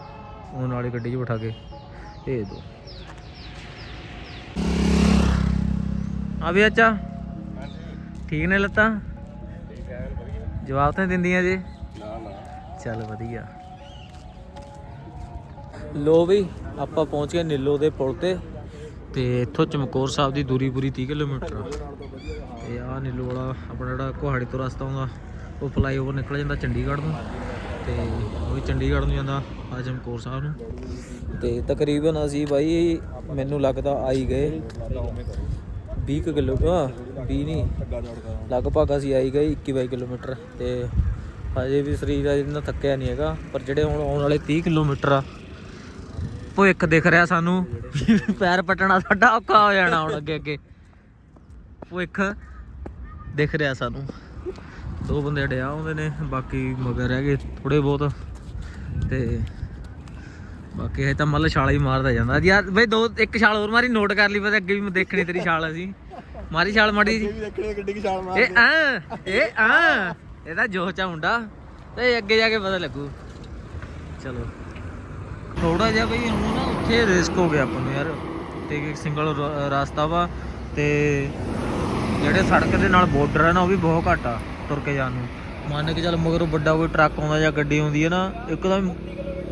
ਉਹ ਨਾਲ ਹੀ ਗੱਡੀ 'ਚ ਬਿਠਾ ਕੇ ਭੇਜ ਦੋ। ਆ ਵੀ ਅੱਛਾ ਠੀਕ ਨੇ ਲੱਤਾਂ? ਜਵਾਬ ਤਾਂ ਦਿੰਦੀਆਂ ਜੀ। ਚੱਲ ਵਧੀਆ। ਲੋ ਵੀ ਆਪਾਂ ਪਹੁੰਚ ਗਏ ਨੀਲੋ ਦੇ ਪੁਲ ਤੇ। ਤੇ ਇੱਥੋਂ ਚਮਕੌਰ ਸਾਹਿਬ ਦੀ ਦੂਰੀ ਪੂਰੀ 30 ਕਿਲੋਮੀਟਰ ਆ। ਤੇ ਆ ਨੀਲੋ ਵਾਲਾ ਆਪਣਾ ਜਿਹੜਾ ਕੁਹਾੜੀ ਤੋਂ ਰਸਤਾ ਆਉਂਦਾ, ਉਹ ਫਲਾਈਓਵਰ ਨਿਕਲ ਜਾਂਦਾ ਚੰਡੀਗੜ੍ਹ ਨੂੰ। ਤੇ ਉਹ ਵੀ ਚੰਡੀਗੜ੍ਹ ਨੂੰ ਜਾਂਦਾ ਆ ਚਮਕੌਰ ਸਾਹਿਬ ਨੂੰ। ਤੇ ਤਕਰੀਬਨ ਅਸੀਂ ਬਾਈ, ਮੈਨੂੰ ਲੱਗਦਾ ਆਈ ਗਏ 20 ਕੁ ਕਿਲੋ ਆ 20 ਨਹੀਂ ਲਗਭਗ ਅਸੀਂ ਆਈ ਗਏ 21 22 ਕਿਲੋਮੀਟਰ। ਤੇ ਹਜੇ ਵੀ ਸਰੀਰ ਇੰਨਾ ਥੱਕਿਆ ਨਹੀਂ ਹੈਗਾ ਪਰ ਜਿਹੜੇ ਹੁਣ ਆਉਣ ਵਾਲੇ 30 ਕਿਲੋਮੀਟਰ ਆ ਭੁੱਖ ਦਿਖ ਰਿਹਾ ਸਾਨੂੰ। ਪੈਰ ਪਟਣਾ ਸਾਡਾ ਔਖਾ ਹੋ ਜਾਣਾ ਹੁਣ ਅੱਗੇ ਅੱਗੇ। ਭੁੱਖ ਦਿਖ ਰਿਹਾ ਸਾਨੂੰ। ਦੋ ਬੰਦੇ ਡਿਆ ਆਉਂਦੇ ਨੇ ਬਾਕੀ ਮਗਰ ਰਹਿ ਗਏ ਥੋੜੇ ਬਹੁਤ। ਤੇ ਬਾਕੀ ਇਹ ਤਾਂ ਮੱਲ ਛਾਲਾ ਹੀ ਮਾਰਦਾ ਜਾਂਦਾ। ਯਾਰ ਬਈ ਦੋ ਇੱਕ ਛਾਲ ਹੋਰ ਮਾਰੀ ਨੋਟ ਕਰ ਲਈ ਪਤਾ ਅੱਗੇ ਵੀ ਮੈਂ ਦੇਖਣੀ ਤੇਰੀ ਛਾਲ ਅਸੀਂ ਮਾਰੀ ਛਾਲ ਮਾੜੀ ਜੀ। ਵੀ ਦੇਖਣੇ ਗੱਡੀ ਕੀ ਛਾਲ ਮਾਰ ਇਹ ਆ ਇਹ ਆ। ਇਹਦਾ ਜੋਸ਼ ਆ ਮੁੰਡਾ, ਤੇ ਅੱਗੇ ਜਾ ਕੇ ਪਤਾ ਲੱਗੂ। ਚਲੋ। ਥੋੜਾ ਜਿਹਾ ਬਈ ਹੁਣ ਨਾ ਉੱਥੇ ਰਿਸਕ ਹੋ ਗਿਆ ਆਪਾਂ ਨੂੰ ਯਾਰ। ਤੇ ਇੱਕ ਸਿੰਗਲ ਰਸਤਾ ਵਾ, ਤੇ ਜਿਹੜੇ ਸੜਕ ਦੇ ਨਾਲ ਬਾਰਡਰ ਹੈ ਨਾ, ਉਹ ਵੀ ਬਹੁਤ ਘੱਟ ਆ ਤੁਰ ਕੇ ਜਾਣ ਨੂੰ। ਮੰਨ ਕੇ ਚੱਲ ਮਗਰੋਂ ਵੱਡਾ ਕੋਈ ਟਰੱਕ ਆਉਂਦਾ ਜਾਂ ਗੱਡੀ ਆਉਂਦੀ ਹੈ ਨਾ, ਇੱਕਦਮ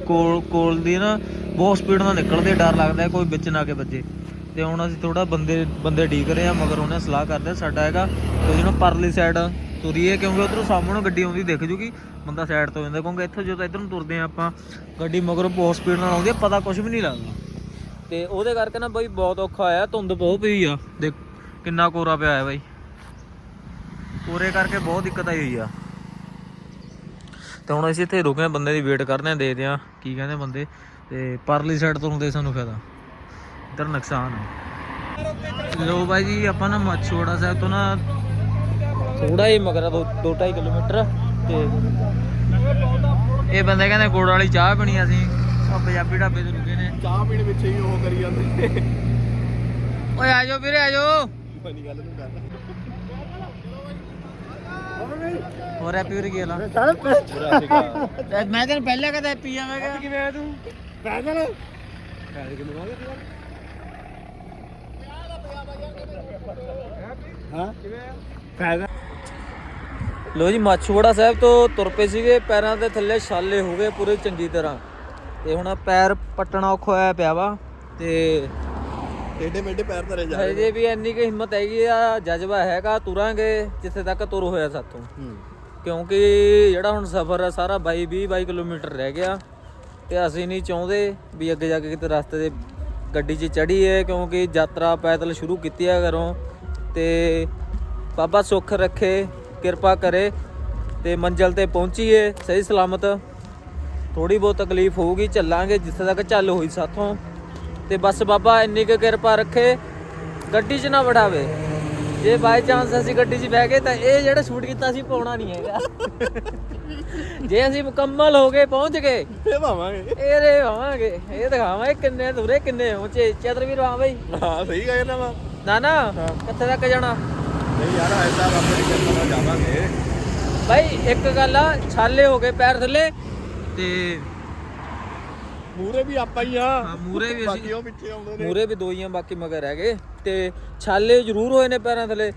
ਕੋਲ ਕੋਲ ਦੀ ਨਾ ਬਹੁਤ ਸਪੀਡ ਨਾਲ ਨਿਕਲਦੇ, ਡਰ ਲੱਗਦਾ ਕੋਈ ਵਿੱਚ ਨਾ ਕੇ ਵੱਜੇ। ਤੇ ਹੁਣ ਅਸੀਂ ਥੋੜਾ ਬੰਦੇ ਬੰਦੇ ਢੀਕ ਰਹੇ ਆ, ਮਗਰ ਉਹਨੇ ਸਲਾਹ ਕਰਦੇ ਸਾਡਾ ਹੈਗਾ, ਤੇ ਜਿਹਨੂੰ ਪਰਲੀ ਸਾਈਡ ਤੁਰੀਏ ਕਿਉਂਕਿ ਉਧਰੋਂ ਸਾਹਮਣੇ ਗੱਡੀ ਆਉਂਦੀ ਦਿਖ ਜੂਗੀ, ਬੰਦਾ ਸਾਈਡ ਤੋਂ ਜਾਂਦਾ, ਕਿਉਂਕਿ ਇੱਥੋਂ ਜਦੋਂ ਇੱਧਰ ਨੂੰ ਤੁਰਦੇ ਆ ਆਪਾਂ, ਗੱਡੀ ਮਗਰੋਂ ਬਹੁਤ ਸਪੀਡ ਨਾਲ ਆਉਂਦੀ ਆ ਪਤਾ ਕੁਝ ਵੀ ਨਹੀਂ ਲੱਗਦਾ। ਤੇ ਉਹਦੇ ਕਰਕੇ ਨਾ ਬਾਈ ਬਹੁਤ ਔਖਾ ਆਇਆ ਧੁੰਦ ਬਹੁਤ ਪਈ ਆ, ਦੇਖ ਕਿੰਨਾ ਕੋਰਾ ਪਿਆ ਹੈ ਬਾਈ। ਕੋਰੇ ਕਰਕੇ ਬਹੁਤ ਦਿੱਕਤ ਆਈ ਹੋਈ ਆ। ਤੇ ਹੁਣ ਅਸੀਂ ਇੱਥੇ ਰੁਕੇ ਬੰਦੇ ਦੀ ਵੇਟ ਕਰਦੇ ਆ ਦੇਖਦੇ ਆ ਕੀ ਕਹਿੰਦੇ ਬੰਦੇ। ਤੇ ਪਰਲੀ ਸਾਈਡ ਤੋਂ ਹੁੰਦੇ ਸਾਨੂੰ ਫਾਇਦਾ। ਇੱਧਰ ਨੁਕਸਾਨ ਆ। ਲੋ ਬਾਈ ਜੀ, ਆਪਾਂ ਨਾ ਮਛੋੜਾ ਸਾਹਿਬ ਤੋਂ ਨਾ ਥੋੜਾ ਹੀ ਮਗਰ 2.5 ਕਿਲੋਮੀਟਰ ਤੇ ਇਹ ਬੰਦੇ ਕਹਿੰਦੇ ਗੁੜ ਵਾਲੀ ਚਾਹ ਪੀਣੀ ਅਸੀਂ। ਆ ਪੰਜਾਬੀ ਢਾਬੇ ਤੇ ਰੁਕੇ ਨੇ। ਚਾਹ ਪੀਣ ਪਿੱਛੇ ਹੀ ਉਹ ਕਰੀ ਜਾਂਦੇ। ਓਏ ਆ ਜਾਓ ਵੀਰੇ ਆ ਜਾਓ। ਬਣੀ ਗੱਲ ਤੂੰ ਕਰ ਹੋਰ ਹੈਪੀ ਵੀਰ ਲਾ ਚੱਲ ਮੈਂ ਤੈਨੂੰ ਪਹਿਲਾਂ ਕਹਦਾ ਹੈਪੀ ਆ ਮੈਂ ਕਿਹਾ ਕਿਵੇਂ ਆ ਤੂੰ? ਪੈਦਲ। ਪੈਦਲ ਕਿਵੇਂ ਆ ਹਾਂ? ਕਿਵੇਂ ਆ? ਪੈਦਲ। ਲੋ ਜੀ ਮਾਛੂਵਾੜਾ ਸਾਹਿਬ ਤੋਂ ਤੁਰ ਪਏ ਸੀਗੇ ਪੈਰਾਂ ਦੇ ਥੱਲੇ ਛਾਲੇ ਹੋ ਗਏ ਪੂਰੇ ਚੰਗੀ ਤਰ੍ਹਾਂ। ਤੇ ਹੁਣ ਪੈਰ ਪੱਟਣਾ ਔਖਾ ਹੋਇਆ ਪਿਆ ਵਾ ਤੇ ਟੇਡੇ ਮੇਡੇ ਪੈਰ ਧਰੇ ਜਾ ਹਜੇ ਵੀ ਇੰਨੀ ਕਿ ਹਿੰਮਤ ਹੈਗੀ ਆ ਜਜ਼ਬਾ ਹੈਗਾ ਤੁਰਾਂਗੇ ਜਿੱਥੇ ਤੱਕ ਤੁਰ ਹੋਇਆ ਸਾਥੋਂ। ਹੂੰ। ਕਿਉਂਕਿ ਜਿਹੜਾ ਹੁਣ ਸਫ਼ਰ ਆ ਸਾਰਾ 22 20 22 ਕਿਲੋਮੀਟਰ ਰਹਿ ਗਿਆ ਤੇ ਅਸੀਂ ਨਹੀਂ ਚਾਹੁੰਦੇ ਵੀ ਅੱਗੇ ਜਾ ਕੇ ਕਿਤੇ ਰਸਤੇ ਦੇ ਗੱਡੀ 'ਚ ਚੜੀਏ ਕਿਉਂਕਿ ਯਾਤਰਾ ਪੈਦਲ ਸ਼ੁਰੂ ਕੀਤੀ ਆ ਘਰੋਂ। ਤੇ ਬਾਬਾ ਸੁੱਖ ਰੱਖੇ ਕਿਰਪਾ ਕਰੇ ਤੇ ਮੰਜ਼ਲ ਤੇ ਪਹੁੰਚੀਏ ਸਹੀ ਸਲਾਮਤ। ਥੋੜੀ ਬਹੁਤ ਤਕਲੀਫ ਹੋਊਗੀ ਚੱਲਾਂਗੇ ਜਿੱਥੇ ਤੱਕ ਚੱਲ ਹੋਈ ਸਾਥੋਂ। ਤੇ ਬਸ ਬਾਬਾ ਇੰਨੀ ਕੁ ਕਿਰਪਾ ਰੱਖੇ ਗੱਡੀ 'ਚ ਨਾ ਵੜਾਵੇ। ਜੇ ਬਾਈ ਚਾਂਸ ਅਸੀਂ ਗੱਡੀ 'ਚ ਬਹਿ ਗਏ ਤਾਂ ਇਹ ਜਿਹੜਾ ਸ਼ੂਟ ਕੀਤਾ ਸੀ ਪਾਉਣਾ ਨਹੀਂ ਹੈਗਾ। ਜੇ ਅਸੀਂ ਮੁਕੰਮਲ ਹੋ ਗਏ ਪਹੁੰਚ ਗਏ। ਫੇ ਭਾਵਾਂਗੇ ਇਹ ਰੇ ਆਵਾਂਗੇ ਇਹ ਦਿਖਾਵਾਂਗੇ ਕਿੰਨੇ ਦੂਰੇ ਕਿੰਨੇ ਪਹੁੰਚੇ ਚਤਰਵੀਰ ਆ ਬਈ। ਹਾਂ ਸਹੀ ਵਾ। ਨਾ ਨਾ ਕਿੱਥੇ ਤੱਕ ਜਾਣਾ? ਨਹੀਂ ਯਾਰ ਐਸਾ ਬਾਬੇ ਦੀ ਕਿਰਪਾ ਨਾਲ ਜਾਵਾਂਗੇ। ਬਾਈ ਇੱਕ ਗੱਲ ਆ ਛਾਲੇ ਹੋ ਗਏ ਪੈਰ ਥੱਲੇ ਤੇ ਮੂਰੇ ਵੀ ਆਪਾਂ ਹੀ ਆ। ਹਾਂ, ਮੂਹਰੇ ਵੀ ਅਸੀਂ- ਬਾਕੀ ਉਹ ਪਿੱਛੇ ਆਉਂਦੇ ਨੇ। ਮੂਰੇ ਵੀ ਦੋਈਆਂ ਬਾਕੀ ਮਗਰ ਹੈਗੇ ਤੇ ਛਾਲੇ ਜ਼ਰੂਰ ਹੋਏ ਨੇ ਪੈਰਾਂ ਥੱਲੇ।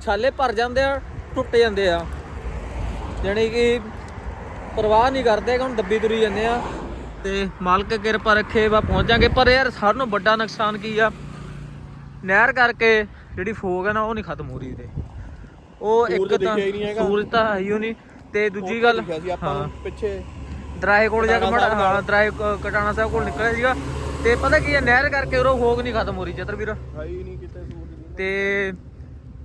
ਛਾਲੇ ਭਰ ਜਾਂਦੇ ਆ ਟੁੱਟ ਜਾਂਦੇ ਆ। ਜਾਣੀ ਕਿ ਪਰਵਾਹ ਨਹੀਂ ਕਰਦੇ ਕਿ ਹੁਣ ਦੱਬੀ ਤੁਰੀ ਜਾਂਦੇ ਆ। ਤੇ ਮਾਲਕ ਕਿਰਪਾ ਰੱਖੇ ਵਾ ਪਹੁੰਚ ਜਾਗੇ। ਪਰ ਯਾਰ ਸਾਰਿਆਂ ਨੂੰ ਵੱਡਾ ਨੁਕਸਾਨ ਕੀ ਆ? ਨਹਿਰ ਕਰਕੇ ਜਿਹੜੀ ਫੋਗ ਹੈ ਨਾ ਉਹ ਨਹੀਂ ਖਤਮ ਹੋ ਰਹੀ ਤੇ। ਉਹ ਇੱਕ ਤਾਂ ਹੀ। ਸੂਰਜ ਤਾਂ ਹੈ ਹੀ ਨਹੀਂ। ਤੇ ਦੂਜੀ ਗੱਲ ਨੂੰ ਪਿੱਛੇ। ਦਰਾਏ ਕੋਲ ਜਾ ਕੇ ਮੜਾ। ਹਾਂ ਦਰਾਏ ਕਟਾਣਾ ਸਾਹਿਬ ਕੋਲ ਨਿਕਲਿਆ ਸੀਗਾ। ਤੇ ਪਤਾ ਕੀ ਹੈ ਨਹਿਰ ਕਰਕੇ ਉਹ ਫੋਗ ਨਹੀਂ ਖਤਮ ਹੋ ਰਹੀ ਚਤਰ ਵੀਰ। ਹੈ ਹੀ ਨਹੀਂ ਕਿਤੇ ਸੂਰਜ ਦੀ। ਤੇ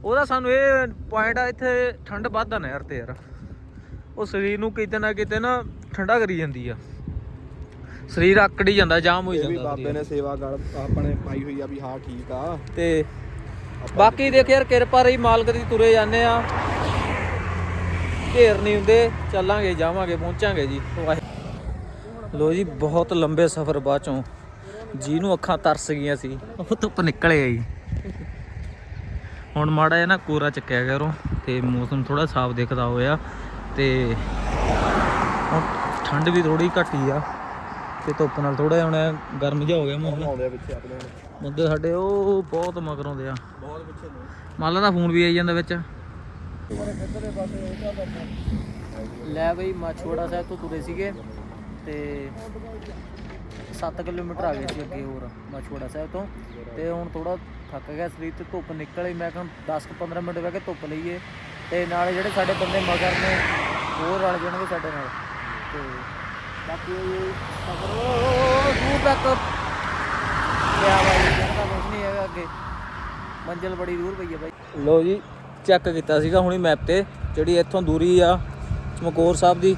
ਉਹਦਾ ਸਾਨੂੰ ਇਹ ਪੁਆਇੰਟ ਆ ਇੱਥੇ ਠੰਡ ਵੱਧ ਆ ਨਹਿਰ ਤੇ ਯਾਰ। ਉਹ ਸਰੀਰ ਨੂੰ ਕਿਤੇ ਨਾ ਕਿਤੇ ਨਾ ਠੰਡਾ ਕਰੀ ਜਾਂਦੀ ਆ। ਸਰੀਰ ਆਕੜੀ ਜਾਂਦਾ ਜਾਮ ਹੋਈ ਜਾਂਦਾ ਬਾਬੇ। ਨੇ ਸੇਵਾ ਗੜ ਆਪਣੇ ਪਾਈ ਹੋਈ ਆ ਵੀ ਹਾਂ ਠੀਕ ਆ। ਤੇ ਬਾਕੀ ਦੇਖ ਯਾਰ, ਕਿਰਪਾ ਰਹੀ, ਮਾਲਕ ਦੀ ਤੁਰੇ ਜਾਂਦੇ ਆ। ਢੇਰ ਨਹੀਂ ਹੁੰਦੇ, ਚੱਲਾਂਗੇ, ਜਾਵਾਂਗੇ, ਪਹੁੰਚਾਂਗੇ ਜੀ। ਲੋ ਜੀ, ਬਹੁਤ ਲੰਬੇ ਸਫ਼ਰ ਬਾਅਦ ਚੋਂ। ਜੀ ਨੂੰ ਅੱਖਾਂ ਤਰਸ ਗਈਆਂ ਸੀ, ਉਹ ਧੁੱਪ ਨਿਕਲ ਆਈ ਹੁਣ ਮਾੜਾ ਜਿਹਾ ਨਾ ਕੋਰਾ ਚੱਕਿਆ ਗਿਆ ਉਰੋਂ, ਤੇ ਮੌਸਮ ਥੋੜਾ ਸਾਫ਼ ਦਿਖਦਾ ਹੋਇਆ। ਤੇ ਠੰਡ ਵੀ ਥੋੜੀ ਘਟੀ ਆ, ਤੇ ਧੁੱਪ ਨਾਲ ਥੋੜਾ ਜਿਹਾ ਹੁਣ ਗਰਮ ਜਿਹਾ ਹੋ ਗਿਆ ਮਾਹੌਲ। ਆਉਂਦੇ ਆ ਪਿੱਛੇ ਆਪਣੇ ਮੁੰਡੇ ਸਾਡੇ ਉਹ ਬਹੁਤ ਮਗਰੋਂ ਦੇ ਆ। ਬਹੁਤ ਪਿੱਛੇ ਨੇ ਮੰਨ ਲਾ ਦਾ ਫੋਨ ਵੀ ਆਈ ਜਾਂਦਾ ਵਿੱਚ। ਲੈ ਬਈ ਮਾਛੋੜਾ ਸਾਹਿਬ ਤੋਂ ਤੁਰੇ ਸੀਗੇ ਤੇ 7 ਕਿਲੋਮੀਟਰ ਆ ਗਏ ਸੀ ਅੱਗੇ ਹੋਰ ਮਾਛੋੜਾ ਸਾਹਿਬ ਤੋਂ। ਤੇ ਹੁਣ ਥੋੜਾ ਥੱਕ ਗਿਆ ਸਰੀਰ ਤੇ ਧੁੱਪ ਨਿਕਲ ਆਈ। ਮੈਂ ਕਿਹਾ 10 15 ਮਿੰਟ ਬਹਿ ਕੇ ਧੁੱਪ ਲਈਏ। ਤੇ ਨਾਲੇ ਜਿਹੜੇ ਸਾਡੇ ਬੰਦੇ ਮਗਰ ਨੇ ਹੋਰ ਰਲ ਜਾਣਗੇ ਸਾਡੇ ਨਾਲ। ਤੇ ਬਾਕੀ ਇਹ ਸਫ਼ਰ ਉਹ ਦੂਰ ਤੱਕ ਪਿਆ ਬਾਈ ਕਹਿੰਦਾ ਕੁਝ ਨਹੀਂ ਹੈਗਾ ਅੱਗੇ। ਮੰਜ਼ਿਲ ਬੜੀ ਦੂਰ ਪਈ ਹੈ ਬਾਈ। ਲੋ ਜੀ ਚੈੱਕ ਕੀਤਾ ਸੀਗਾ ਹੁਣੀ ਮੈਪ ਤੇ, ਜਿਹੜੀ ਇੱਥੋਂ ਦੂਰੀ ਆ ਚਮਕੌਰ ਸਾਹਿਬ ਦੀ।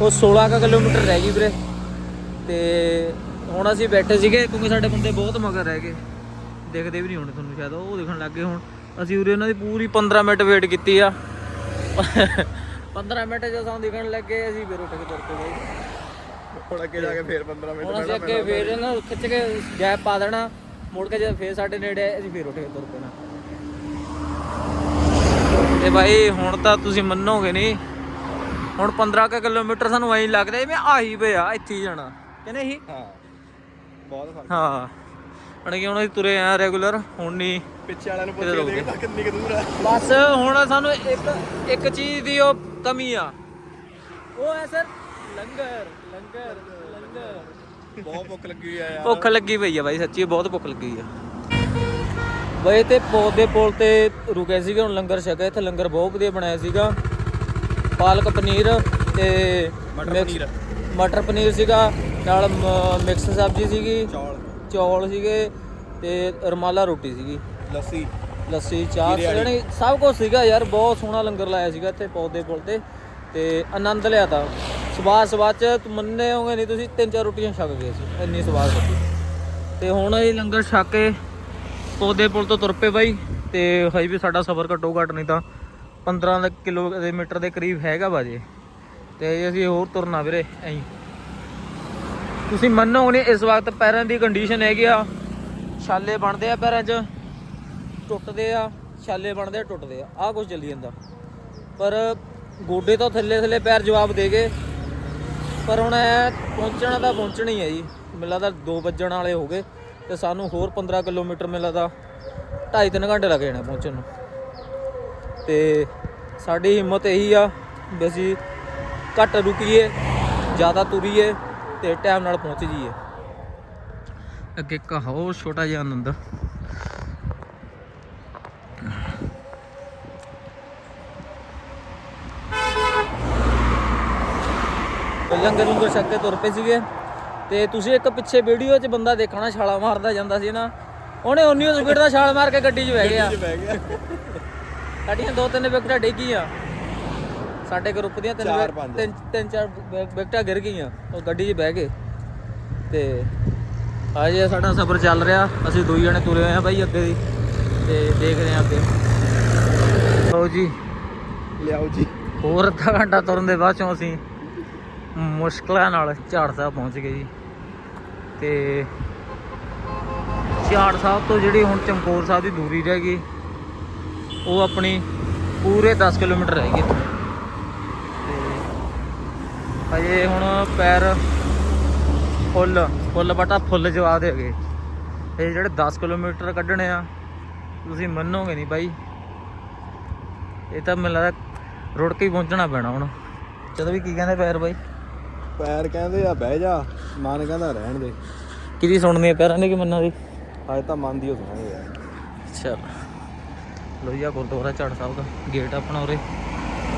ਉਹ 16 ਕੁ ਕਿਲੋਮੀਟਰ ਰਹਿ ਗਈ ਵੀਰੇ। ਤੇ ਹੁਣ ਅਸੀਂ ਬੈਠੇ ਸੀਗੇ, ਕਿਉਂਕਿ ਸਾਡੇ ਬੰਦੇ ਬਹੁਤ ਮਗਰ ਰਹਿ ਗਏ। ਦੇਖਦੇ ਵੀ ਨਹੀਂ ਹੁਣ ਤੁਹਾਨੂੰ ਸ਼ਾਇਦ, ਉਹ ਦਿਖਣ ਲੱਗ ਗਏ ਹੁਣ। ਅਸੀਂ ਉਰੇ ਉਹਨਾਂ ਦੀ ਪੂਰੀ 15 ਮਿੰਟ ਵੇਟ ਕੀਤੀ ਆ। 15 ਮਿੰਟ ਜਦੋਂ ਸਾਨੂੰ ਦਿਖਣ ਲੱਗੇ ਅਸੀਂ ਫੇਰ ਉੱਠ ਕੇ ਤੁਰ ਪਏ ਬਾਈ। ਹੁਣ ਅੱਗੇ ਜਾ ਕੇ ਫੇਰ 15 ਮਿੰਟ ਹੁਣ ਅਸੀਂ ਅੱਗੇ ਫੇਰ ਇਹਨਾਂ ਨੂੰ ਖਿੱਚ ਕੇ ਗੈਪ ਪਾ ਦੇਣਾ ਮੁੜ ਕੇ ਜਦ ਫੇਰ ਸਾਡੇ ਨੇੜੇ ਆਏ, ਅਸੀਂ ਫੇਰ ਉੱਠ ਕੇ ਤੁਰ ਪੈਣਾ। ਤੇ ਭਾਈ ਹੁਣ ਤਾਂ ਤੁਸੀਂ ਮੰਨੋਗੇ ਨਹੀਂ। ਹੁਣ 15 ਕੁ ਕਿਲੋਮੀਟਰ ਸਾਨੂੰ ਐਂ ਲੱਗਦਾ ਜਿਵੇਂ ਆਹੀ ਪਿਆ ਇੱਥੇ ਹੀ ਜਾਣਾ। ਕਿ ਨਹੀਂ? ਹਾਂ ਬਹੁਤ ਫ਼ਰਕ ਹਾਂ। ਅਣ ਕਿ ਹੁਣ ਅਸੀਂ ਤੁਰੇ ਆ ਰੈਗੂਲਰ ਹੁਣ ਨਹੀਂ। ਪਿੱਛੇ ਵਾਲਿਆਂ ਨੂੰ ਪੁੱਛ ਕਿਤੇ ਕੇ ਰੁਕ ਦੇਖਦਾ ਕਿੰਨੀ ਕੁ ਦੂਰ ਆ। ਬਸ ਹੁਣ ਸਾਨੂੰ ਇੱਕ ਇੱਕ ਚੀਜ਼ ਦੀ ਉਹ ਕਮੀ ਆ। ਉਹ ਹੈ ਸਰ ਲੰਗਰ। ਲੰਗਰ ਲੰਗਰ। ਬਹੁਤ ਭੁੱਖ ਲੱਗੀ ਹੋਈ ਆ ਯਾਰ। ਭੁੱਖ ਲੱਗੀ ਪਈ ਆ ਬਾਈ ਸੱਚੀ ਬਹੁਤ ਭੁੱਖ ਲੱਗੀ ਆ। ਬਈ ਤੇ ਪੌਦੇ ਪੁਲ ਤੇ ਰੁਕੇ ਸੀਗੇ ਹੁਣ ਲੰਗਰ ਛਕਿਆ। ਇੱਥੇ ਲੰਗਰ ਬਹੁਤ ਵਧੀਆ ਬਣਾਇਆ ਸੀਗਾ। ਪਾਲਕ ਪਨੀਰ ਤੇ ਮਟਰ ਪਨੀਰ। ਸੀਗਾ ਨਾਲ ਮਿਕਸ ਸਬਜ਼ੀ ਸੀਗੀ। ਚੌਲ। ਚੌਲ ਸੀਗੇ ਤੇ ਰਮਾਲਾ ਰੋਟੀ ਸੀਗੀ। ਲੱਸੀ। ਲੱਸੀ ਚਾਹ ਯਾਨੀ ਸਭ ਕੁਝ ਸੀਗਾ ਯਾਰ ਬਹੁਤ ਸੋਹਣਾ ਲੰਗਰ ਲਾਇਆ ਸੀਗਾ ਇੱਥੇ ਪੌਦੇ ਪੁਲ ਤੇ। ਤੇ ਆਨੰਦ ਲਿਆ ਤਾ। ਸਵਾਦ ਸਵਾਦ ਚ ਤੁਮ ਮੰਨੇ ਹੋਗੇ ਨਹੀਂ, ਤੁਸੀਂ ਤਿੰਨ ਚਾਰ ਰੋਟੀਆਂ ਛਕ ਗਏ ਸੀ, ਇੰਨੀ ਸਵਾਦ ਲੱਗੀ ਤੇ ਹੁਣ ਇਹ ਲੰਗਰ ਛੱਕ ਕੇ ਪੌਦੇ ਪੁਲ ਤੋਂ ਤੁਰ ਪਏ ਬਾਈ, ਤੇ ਹਜੇ ਵੀ ਸਾਡਾ ਸਫ਼ਰ ਘੱਟੋ ਘੱਟ ਨਹੀਂ ਤਾਂ 15 ਕਿਲੋਮੀਟਰ ਦੇ ਕਰੀਬ ਹੈਗਾ ਬਾਜੇ ਤੇ ਅਸੀਂ ਹੋਰ ਤੁਰਨਾ ਵੀਰੇ, ਐਂ। ਤੁਸੀਂ ਮੰਨੋਗੇ ਨਹੀਂ, ਇਸ ਵਕਤ ਪੈਰਾਂ ਦੀ ਕੰਡੀਸ਼ਨ ਹੈਗੀ ਆ, ਛਾਲੇ ਬਣਦੇ ਆ ਪੈਰਾਂ 'ਚ, ਟੁੱਟਦੇ ਆ, ਛਾਲੇ ਬਣਦੇ ਆ, ਟੁੱਟਦੇ ਆ। ਆਹ ਕੁਝ ਚੱਲੀ ਜਾਂਦਾ। ਪਰ ਗੋਡੇ ਤੋਂ ਥੱਲੇ ਥੱਲੇ ਪੈਰ ਜਵਾਬ ਦੇ ਗਏ ਪਰ ਹੁਣ ਇਹ ਪਹੁੰਚਣਾ ਤਾਂ ਪਹੁੰਚਣਾ ਹੀ ਹੈ ਜੀ। ਮੈਨੂੰ ਲੱਗਦਾ 2 ਵੱਜਣ ਵਾਲੇ ਹੋ ਗਏ ਤੇ ਸਾਨੂੰ ਹੋਰ 15 ਕਿਲੋਮੀਟਰ ਮੈਨੂੰ ਲੱਗਦਾ 2.5-3 ਘੰਟੇ ਲੱਗ ਜਾਣੇ ਪਹੁੰਚਣ ਨੂੰ। ਤੇ ਸਾਡੀ ਹਿੰਮਤ ਇਹੀ ਆ ਵੀ ਅਸੀਂ ਘੱਟ ਰੁਕੀਏ, ਜ਼ਿਆਦਾ ਤੁਰੀਏ ਤੇ ਟਾਈਮ ਨਾਲ ਪਹੁੰਚ ਜਾਈਏ। ਅੱਗੇ ਇੱਕ ਹੋਰ ਛੋਟਾ ਜਿਹਾ ਆਨੰਦ। ਲੰਗਰ ਲੰਗਰ ਛੱਕ ਕੇ ਤੁਰ ਪਏ ਸੀਗੇ। ਤੇ ਤੁਸੀਂ ਇੱਕ ਪਿੱਛੇ ਵੀਡੀਓ 'ਚ ਬੰਦਾ ਦੇਖਣਾ ਛਾਲਾ ਮਾਰਦਾ ਜਾਂਦਾ ਸੀ ਨਾ। ਉਹਨੇ ਉਨੀ ਸਪੀਡ ਦਾ ਛਾਲ ਮਾਰ ਕੇ ਗੱਡੀ 'ਚ ਬਹਿ ਗਿਆ। ਸਾਡੀਆਂ ਦੋ ਤਿੰਨ ਵਿਕਟਾਂ ਡਿੱਗੀਆਂ ਸਾਡੇ ਗਰੁੱਪ ਦੀਆਂ ਤਿੰਨ। ਤਿੰਨ ਤਿੰਨ ਚਾਰ ਵਿਕ- ਵਿਕਟਾਂ ਗਿਰ ਗਈਆਂ। ਉਹ ਗੱਡੀ 'ਚ ਬਹਿ ਗਏ। ਤੇ ਅਜੇ ਸਾਡਾ ਸਫ਼ਰ ਚੱਲ ਰਿਹਾ। ਅਸੀਂ ਦੋ ਜਣੇ ਤੁਰੇ ਹੋਏ ਆ ਬਾਈ ਅੱਗੇ ਦੀ। ਤੇ ਦੇਖਦੇ ਆ ਅੱਗੇ। ਲਓ ਜੀ। ਲਿਆਓ ਜੀ। ਹੋਰ ਅੱਧਾ ਘੰਟਾ ਤੁਰਨ ਦੇ ਬਾਅਦ ਚੋਂ ਅਸੀਂ ਮੁਸ਼ਕਲਾਂ ਨਾਲ ਝਾੜ ਸਾਹਿਬ ਪਹੁੰਚ ਗਏ ਜੀ। ਤੇ ਝਾੜ ਸਾਹਿਬ ਤੋਂ ਜਿਹੜੀ ਹੁਣ ਚਮਕੌਰ ਸਾਹਿਬ ਦੀ ਦੂਰੀ ਰਹਿ ਗਈ, ਉਹ ਆਪਣੀ ਪੂਰੇ 10 ਕਿਲੋਮੀਟਰ ਰਹਿ ਗਈ ਤੇ ਅਜੇ ਹੁਣ ਪੈਰ ਫੁੱਲ ਫੁੱਲ ਬਟਾ ਫੁੱਲ ਜਵਾਬ ਦੇ ਗਏ ਇਹ ਜਿਹੜੇ 10 ਕਿਲੋਮੀਟਰ ਕੱਢਣੇ ਆ, ਤੁਸੀਂ ਮੰਨੋਗੇ ਨਹੀਂ ਬਾਈ। ਇਹ ਤਾਂ ਮੈਨੂੰ ਲੱਗਦਾ ਰੁੜ ਕੇ ਹੀ ਪਹੁੰਚਣਾ ਪੈਣਾ ਹੁਣ। ਚਲੋ ਵੀ ਕੀ ਕਹਿੰਦੇ ਪੈਰ ਬਾਈ? ਪੈਰ ਕਹਿੰਦੇ ਆ ਬਹਿ ਜਾ। ਮਨ ਕਹਿੰਦਾ ਰਹਿਣ ਦੇ। ਕਿਹਦੀ ਸੁਣਨੀ ਹੈ ਪੈਰਾਂ ਦੀ ਕਿ ਮੰਨਾਂ ਦੀ? ਅੱਜ ਤਾਂ ਮਨ ਦੀ ਹੋ ਸੁਣਾਂਗੇ ਯਾਰ ਚਲ। ਲੋਹੀਆ ਗੁਰਦੁਆਰਾ ਝਾੜ ਸਾਹਿਬ ਦਾ ਗੇਟ ਆਪਣਾ ਉਰੇ।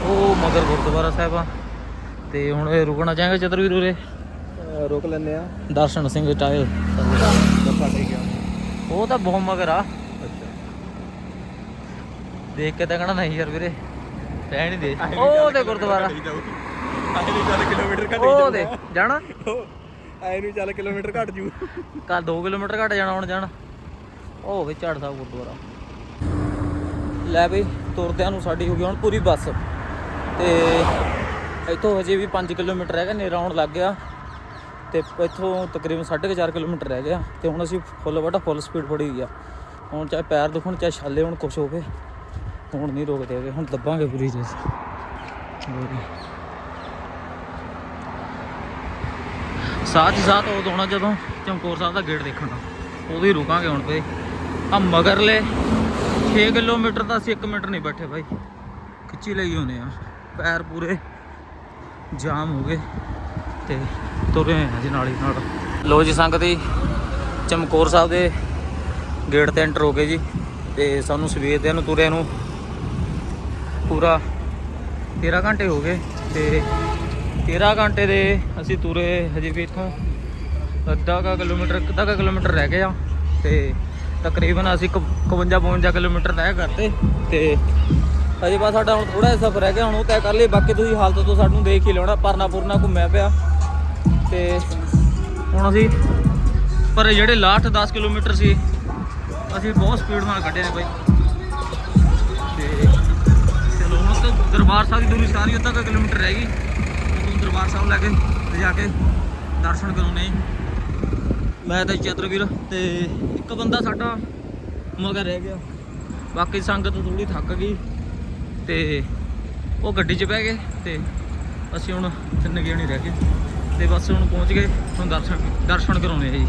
ਉਹ ਮਗਰ ਗੁਰਦੁਆਰਾ ਸਾਹਿਬ ਆ। ਤੇ ਹੁਣ ਇਹ ਰੁਕਣਾ ਚਾਹਾਂਗੇ ਚਤਰਵੀਰ ਉਰੇ? ਅਹ ਰੁਕ ਲੈਨੇ ਆ। ਦਰਸ਼ਨ ਸਿੰਘ ਟਾਇਲ। ਉਹ ਤਾਂ ਬਹੁਤ ਮਗਰ ਆ। ਅੱਛਾ। ਦੇਖ ਕੇ ਤਾਂ ਕਹਣਾ ਨਹੀਂ ਯਾਰ ਵੀਰੇ। ਰਹਿ ਨਹੀਂ ਦੇ। ਉਹ ਤੇ ਗੁਰਦੁਆਰਾ। ਆਏ ਨੂੰ ਚੱਲ ਕਿਲੋਮੀਟਰ ਘੱਟ ਉਹ ਦੇ ਜਾਣਾ? ਆਏ ਨੂੰ ਚੱਲ ਕਿਲੋਮੀਟਰ ਘੱਟ ਜੂ ਕਾ 2 ਕਿਲੋਮੀਟਰ ਘੱਟ ਜਾਣਾ ਹੁਣ ਜਾਣਾ। ਉਹ ਹੋਵੇ ਝਾੜ ਸਾਹਿਬ ਗੁਰਦੁਆਰਾ। ਲੈ ਬਈ ਤੁਰਦਿਆਂ ਨੂੰ ਸਾਡੀ ਹੋ ਗਈ ਹੁਣ ਪੂਰੀ ਬੱਸ। ਤੇ ਇੱਥੋਂ ਹਜੇ ਵੀ 5 ਕਿਲੋਮੀਟਰ ਰਹਿ ਗਿਆ ਨੇਰਾ ਆਉਣ ਲੱਗ ਗਿਆ। ਤੇ ਇੱਥੋਂ ਤਕਰੀਬਨ 4.5 ਕਿਲੋਮੀਟਰ ਰਹਿ ਗਿਆ। ਤੇ ਹੁਣ ਅਸੀਂ ਫੁੱਲ ਵਟਾ ਫੁੱਲ ਸਪੀਡ ਫੜੀ ਹੋਈ ਆ। ਹੁਣ ਚਾਹੇ ਪੈਰ ਦੁਖਣ ਚਾਹੇ ਛਾਲੇ ਹੁਣ ਕੁਛ ਹੋਵੇ। ਹੁਣ ਨਹੀਂ ਰੋਕਦੇ ਹੈਗੇ ਹੁਣ ਦੱਬਾਂਗੇ ਪੂਰੀ ਜੇਸ ਸਾਥ ਹੀ ਸਾਥ ਉਦੋਂ ਆਉਣਾ ਜਦੋਂ ਚਮਕੌਰ ਸਾਹਿਬ ਦਾ ਗੇਟ ਦੇਖਣਾ ਉਦੋਂ ਹੀ ਰੁਕਾਂਗੇ ਹੁਣ ਤੇ। ਆ ਮਗਰਲੇ 6 ਕਿਲੋਮੀਟਰ ਤਾਂ ਅਸੀਂ 1 ਮਿੰਟ ਨਹੀਂ ਬੈਠੇ ਭਾਈ ਖਿੱਚੀ ਲਈ ਹੋਨੇ ਆ। ਪੈਰ ਪੂਰੇ ਜਾਮ ਹੋ ਗਏ ਤੇ ਤੁਰੇ ਹੋਏ ਆ ਜੀ ਨਾਲ ਹੀ ਨਾਲ। ਲੋ ਜੀ ਸੰਗਤੀ ਚਮਕੌਰ ਸਾਹਿਬ ਦੇ ਗੇਟ ਤੇ ਐਂਟਰ ਹੋ ਗਏ ਜੀ ਤੇ ਸਾਨੂੰ ਸਵੇਰ ਦੇ ਨੂੰ ਤੁਰੇ ਨੂੰ ਪੂਰਾ 13 ਘੰਟੇ ਹੋ ਗਏ ਤੇ 13 ਘੰਟੇ ਦੇ ਅਸੀਂ ਤੁਰੇ ਹਜੇ ਵੀ ਇੱਥੋਂ। ਅੱਧਾ ਕਾ ਕਿਲੋਮੀਟਰ, ਅੱਧਾ ਕਾ ਕਿਲੋਮੀਟਰ ਰਹਿ ਗਿਆ ਆ ਤੇ ਤਕਰੀਬਨ ਅਸੀਂ 51 52 ਕਿਲੋਮੀਟਰ ਤੈਅ ਕਰਤੇ ਤੇ ਹਜੇ ਬਸ ਸਾਡਾ ਹੁਣ ਥੋੜਾ ਜਿਹਾ ਸਫ਼ਰ ਰਹਿ ਗਿਆ, ਹੁਣ ਉਹ ਤੈਅ ਕਰ ਲਈ ਬਾਕੀ ਤੁਸੀਂ ਹਾਲਤ ਤੋਂ ਸਾਨੂੰ ਦੇਖ ਹੀ ਲੈਣਾ ਪਰਨਾ ਪੁਰਨਾ ਘੁੰਮਿਆ ਪਿਆ। ਤੇ ਹੁਣ ਅਸੀਂ, ਪਰ ਜਿਹੜੇ ਲਾਸਟ 10 ਕਿਲੋਮੀਟਰ ਸੀ, ਅਸੀਂ ਬਹੁਤ ਸਪੀਡ ਨਾਲ ਕੱਢੇ ਨੇ ਬਾਈ। ਤੇ ਚਲੋ ਹੁਣ ਤਾਂ ਦਰਬਾਰ ਸਾਹਿਬ ਦੀ ਦੂਰੀ ਸਾਰੀ ਅੱਧਾ ਕੁ ਕਿਲੋਮੀਟਰ ਰਹਿ ਗਈ। ਦਰਬਾਰ ਸਾਹਿਬ ਲੈ ਕੇ ਤੇ ਜਾ ਕੇ ਦਰਸ਼ਨ ਕਰਾਉਣੇ। ਮੈਂ ਤੇ ਚਤਰਵੀਰ ਤੇ ਇੱਕ ਬੰਦਾ ਸਾਡਾ ਮਗਰ ਰਹਿ ਗਿਆ। ਬਾਕੀ ਸੰਗਤ ਥੋੜੀ ਥੱਕ ਗਈ ਤੇ ਉਹ ਗੱਡੀ 'ਚ ਬਹਿ ਗਏ ਤੇ ਅਸੀਂ ਹੁਣ ਤਿੰਨ ਗਏ ਨਹੀਂ ਰਹਿ ਗਏ ਤੇ ਬਸ ਹੁਣ ਪਹੁੰਚ ਗਏ, ਹੁਣ ਦਰਸ਼ਨ ਦਰਸ਼ਨ ਕਰਾਉਣੇ ਆ ਜੀ।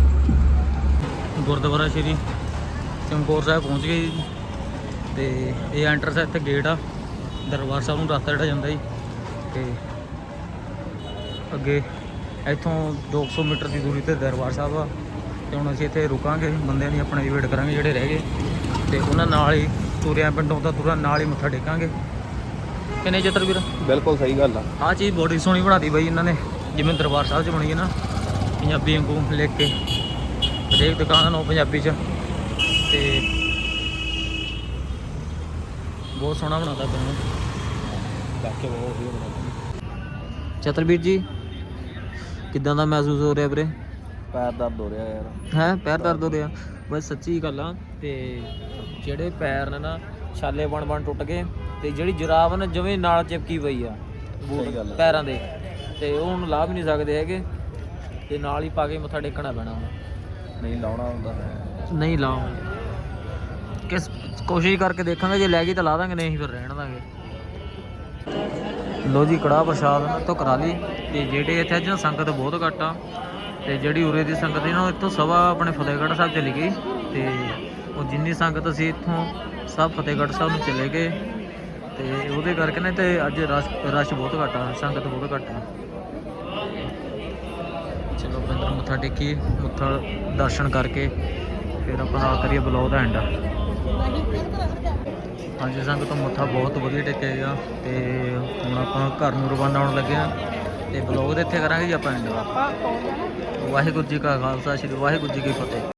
ਗੁਰਦੁਆਰਾ ਸ਼੍ਰੀ ਚਮਕੌਰ ਸਾਹਿਬ ਪਹੁੰਚ ਗਏ ਜੀ। ਤੇ ਇਹ ਐਂਟਰਸ ਹੈ ਇੱਥੇ ਗੇਟ ਆ। ਦਰਬਾਰ ਸਾਹਿਬ ਨੂੰ ਰਸਤਾ ਜਿਹੜਾ ਜਾਂਦਾ ਜੀ। ਤੇ ਅੱਗੇ ਇੱਥੋਂ 200 ਮੀਟਰ ਦੀ ਦੂਰੀ ਤੇ ਦਰਬਾਰ ਸਾਹਿਬ ਆ। ਤੇ ਹੁਣ ਅਸੀਂ ਇੱਥੇ ਰੁਕਾਂਗੇ ਬੰਦਿਆਂ ਦੀ ਆਪਣੇ ਦੀ ਵੇਟ ਕਰਾਂਗੇ ਜਿਹੜੇ ਰਹਿ ਗਏ। ਤੇ ਉਹਨਾਂ ਨਾਲ ਹੀ ਤੁਰਿਆਂ ਪਿੰਡੋਂ ਤਾਂ ਤੁਰਾਂ ਨਾਲ ਹੀ ਮੱਥਾ ਟੇਕਾਂਗੇ। ਕਿੰਨੇ ਚਤਰ ਵੀਰ? ਬਿਲਕੁਲ ਸਹੀ ਗੱਲ ਆ। ਆਹ ਚੀਜ਼ ਬੜੀ ਸੋਹਣੀ ਬਣਾਤੀ ਬਾਈ ਇਹਨਾਂ ਨੇ। ਜਿਵੇਂ ਦਰਬਾਰ ਸਾਹਿਬ 'ਚ ਬਣੀ ਹੈ ਨਾ ਪੰਜਾਬੀ ਵਾਂਗੂ ਲਿਖ ਕੇ। ਹਰੇਕ ਦੁਕਾਨ ਨੂੰ ਪੰਜਾਬੀ 'ਚ। ਤੇ ਬਹੁਤ ਸੋਹਣਾ ਬਣਾਤਾ ਤੈਨੂੰ ਬਾਕੀ ਬਹੁਤ ਵਧੀਆ ਬਣਾਇਆ ਚਤਰਵੀਰ ਜੀ ਕਿੱਦਾਂ ਦਾ ਮਹਿਸੂਸ ਹੋ ਰਿਹਾ ਵੀਰੇ? ਪੈਰ ਦਰਦ ਹੋ ਰਿਹਾ ਯਾਰ। ਹੈ? ਪੈਰ ਦਰਦ ਹੋ ਰਿਹਾ? ਬਸ ਸੱਚੀ ਗੱਲ ਆ ਤੇ ਜਿਹੜੇ ਪੈਰ ਨੇ ਨਾ ਛਾਲੇ ਬਣ ਬਣ ਟੁੱਟ ਗਏ ਤੇ ਜਿਹੜੀ ਜਰਾਬ ਨਾ ਜਿਵੇਂ ਨਾਲ ਚਿਪਕੀ ਪਈ ਆ ਬੂਟ। ਪੈਰਾਂ ਦੇ ਤੇ ਉਹ ਹੁਣ ਲਾ ਵੀ ਨਹੀਂ ਸਕਦੇ ਹੈਗੇ ਤੇ ਨਾਲ ਹੀ ਪਾ ਕੇ ਮੱਥਾ ਟੇਕਣਾ ਪੈਣਾ ਹੁਣ ਨਹੀਂ ਲਾਉਣਾ ਹੁੰਦਾ ਨਹੀਂ ਲਾਉ ਕਿਸ ਕੋਸ਼ਿਸ਼ ਕਰਕੇ ਦੇਖਾਂਗੇ ਜੇ ਲੈ ਗਈ ਤਾਂ ਲਾ ਦਾਂਗੇ ਨਹੀਂ ਫਿਰ ਰਹਿਣ ਦਾਂਗੇ। ਲੋ ਜੀ, ਕੜਾਹ ਪ੍ਰਸ਼ਾਦ ਤੋਂ ਕਰਾ ਲਈ। ਤੇ ਜਿਹੜੇ ਇੱਥੇ ਅੱਜ ਨਾ ਸੰਗਤ ਬਹੁਤ ਘੱਟ ਆ, ਤੇ ਜਿਹੜੀ ਉਰੇ ਦੀ ਸੰਗਤ ਹੈ ਨਾ ਇੱਥੋਂ ਸਵਾ ਆਪਣੇ ਫਤਿਹਗੜ੍ਹ ਸਾਹਿਬ ਚਲੀ ਗਈ। ਤੇ ਉਹ ਜਿੰਨੀ ਸੰਗਤ ਸੀ ਇੱਥੋਂ, ਸਭ ਫਤਿਹਗੜ੍ਹ ਸਾਹਿਬ ਨੂੰ ਚਲੇ ਗਏ। ਤੇ ਉਹਦੇ ਕਰਕੇ ਨਾ ਤੇ ਅੱਜ ਰਸ਼ ਰਸ਼ ਬਹੁਤ ਘੱਟ ਆ, ਸੰਗਤ ਬਹੁਤ ਘੱਟ ਆ। ਚਲੋ ਬੰਦਰ ਮੱਥਾ ਟੇਕੀ ਮੱਥਾ ਦਰਸ਼ਨ ਕਰਕੇ, ਫਿਰ ਆਪਾਂ ਨਾਲ ਕਰੀਏ ਬਲੌਗ ਦਾ ਐਂਡ ਹਾਂਜੀ ਸੰਗਤ ਤੋਂ ਮੱਥਾ ਬਹੁਤ ਵਧੀਆ ਟੇਕੇਗਾ ਤੇ ਹੁਣ ਆਪਾਂ ਘਰ ਨੂੰ ਰਵਾਨਾ ਹੋਣ ਲੱਗੇ ਆ ਤੇ ਬਲੌਗ ਦੇ ਇੱਥੇ ਕਰਾਂਗੇ ਜੀ ਆਪਾਂ ਐਂਡ ਵਾਹਿਗੁਰੂ ਜੀ ਕਾ ਖਾਲਸਾ ਸ੍ਰੀ ਵਾਹਿਗੁਰੂ ਜੀ ਕੀ ਫਤਿਹ।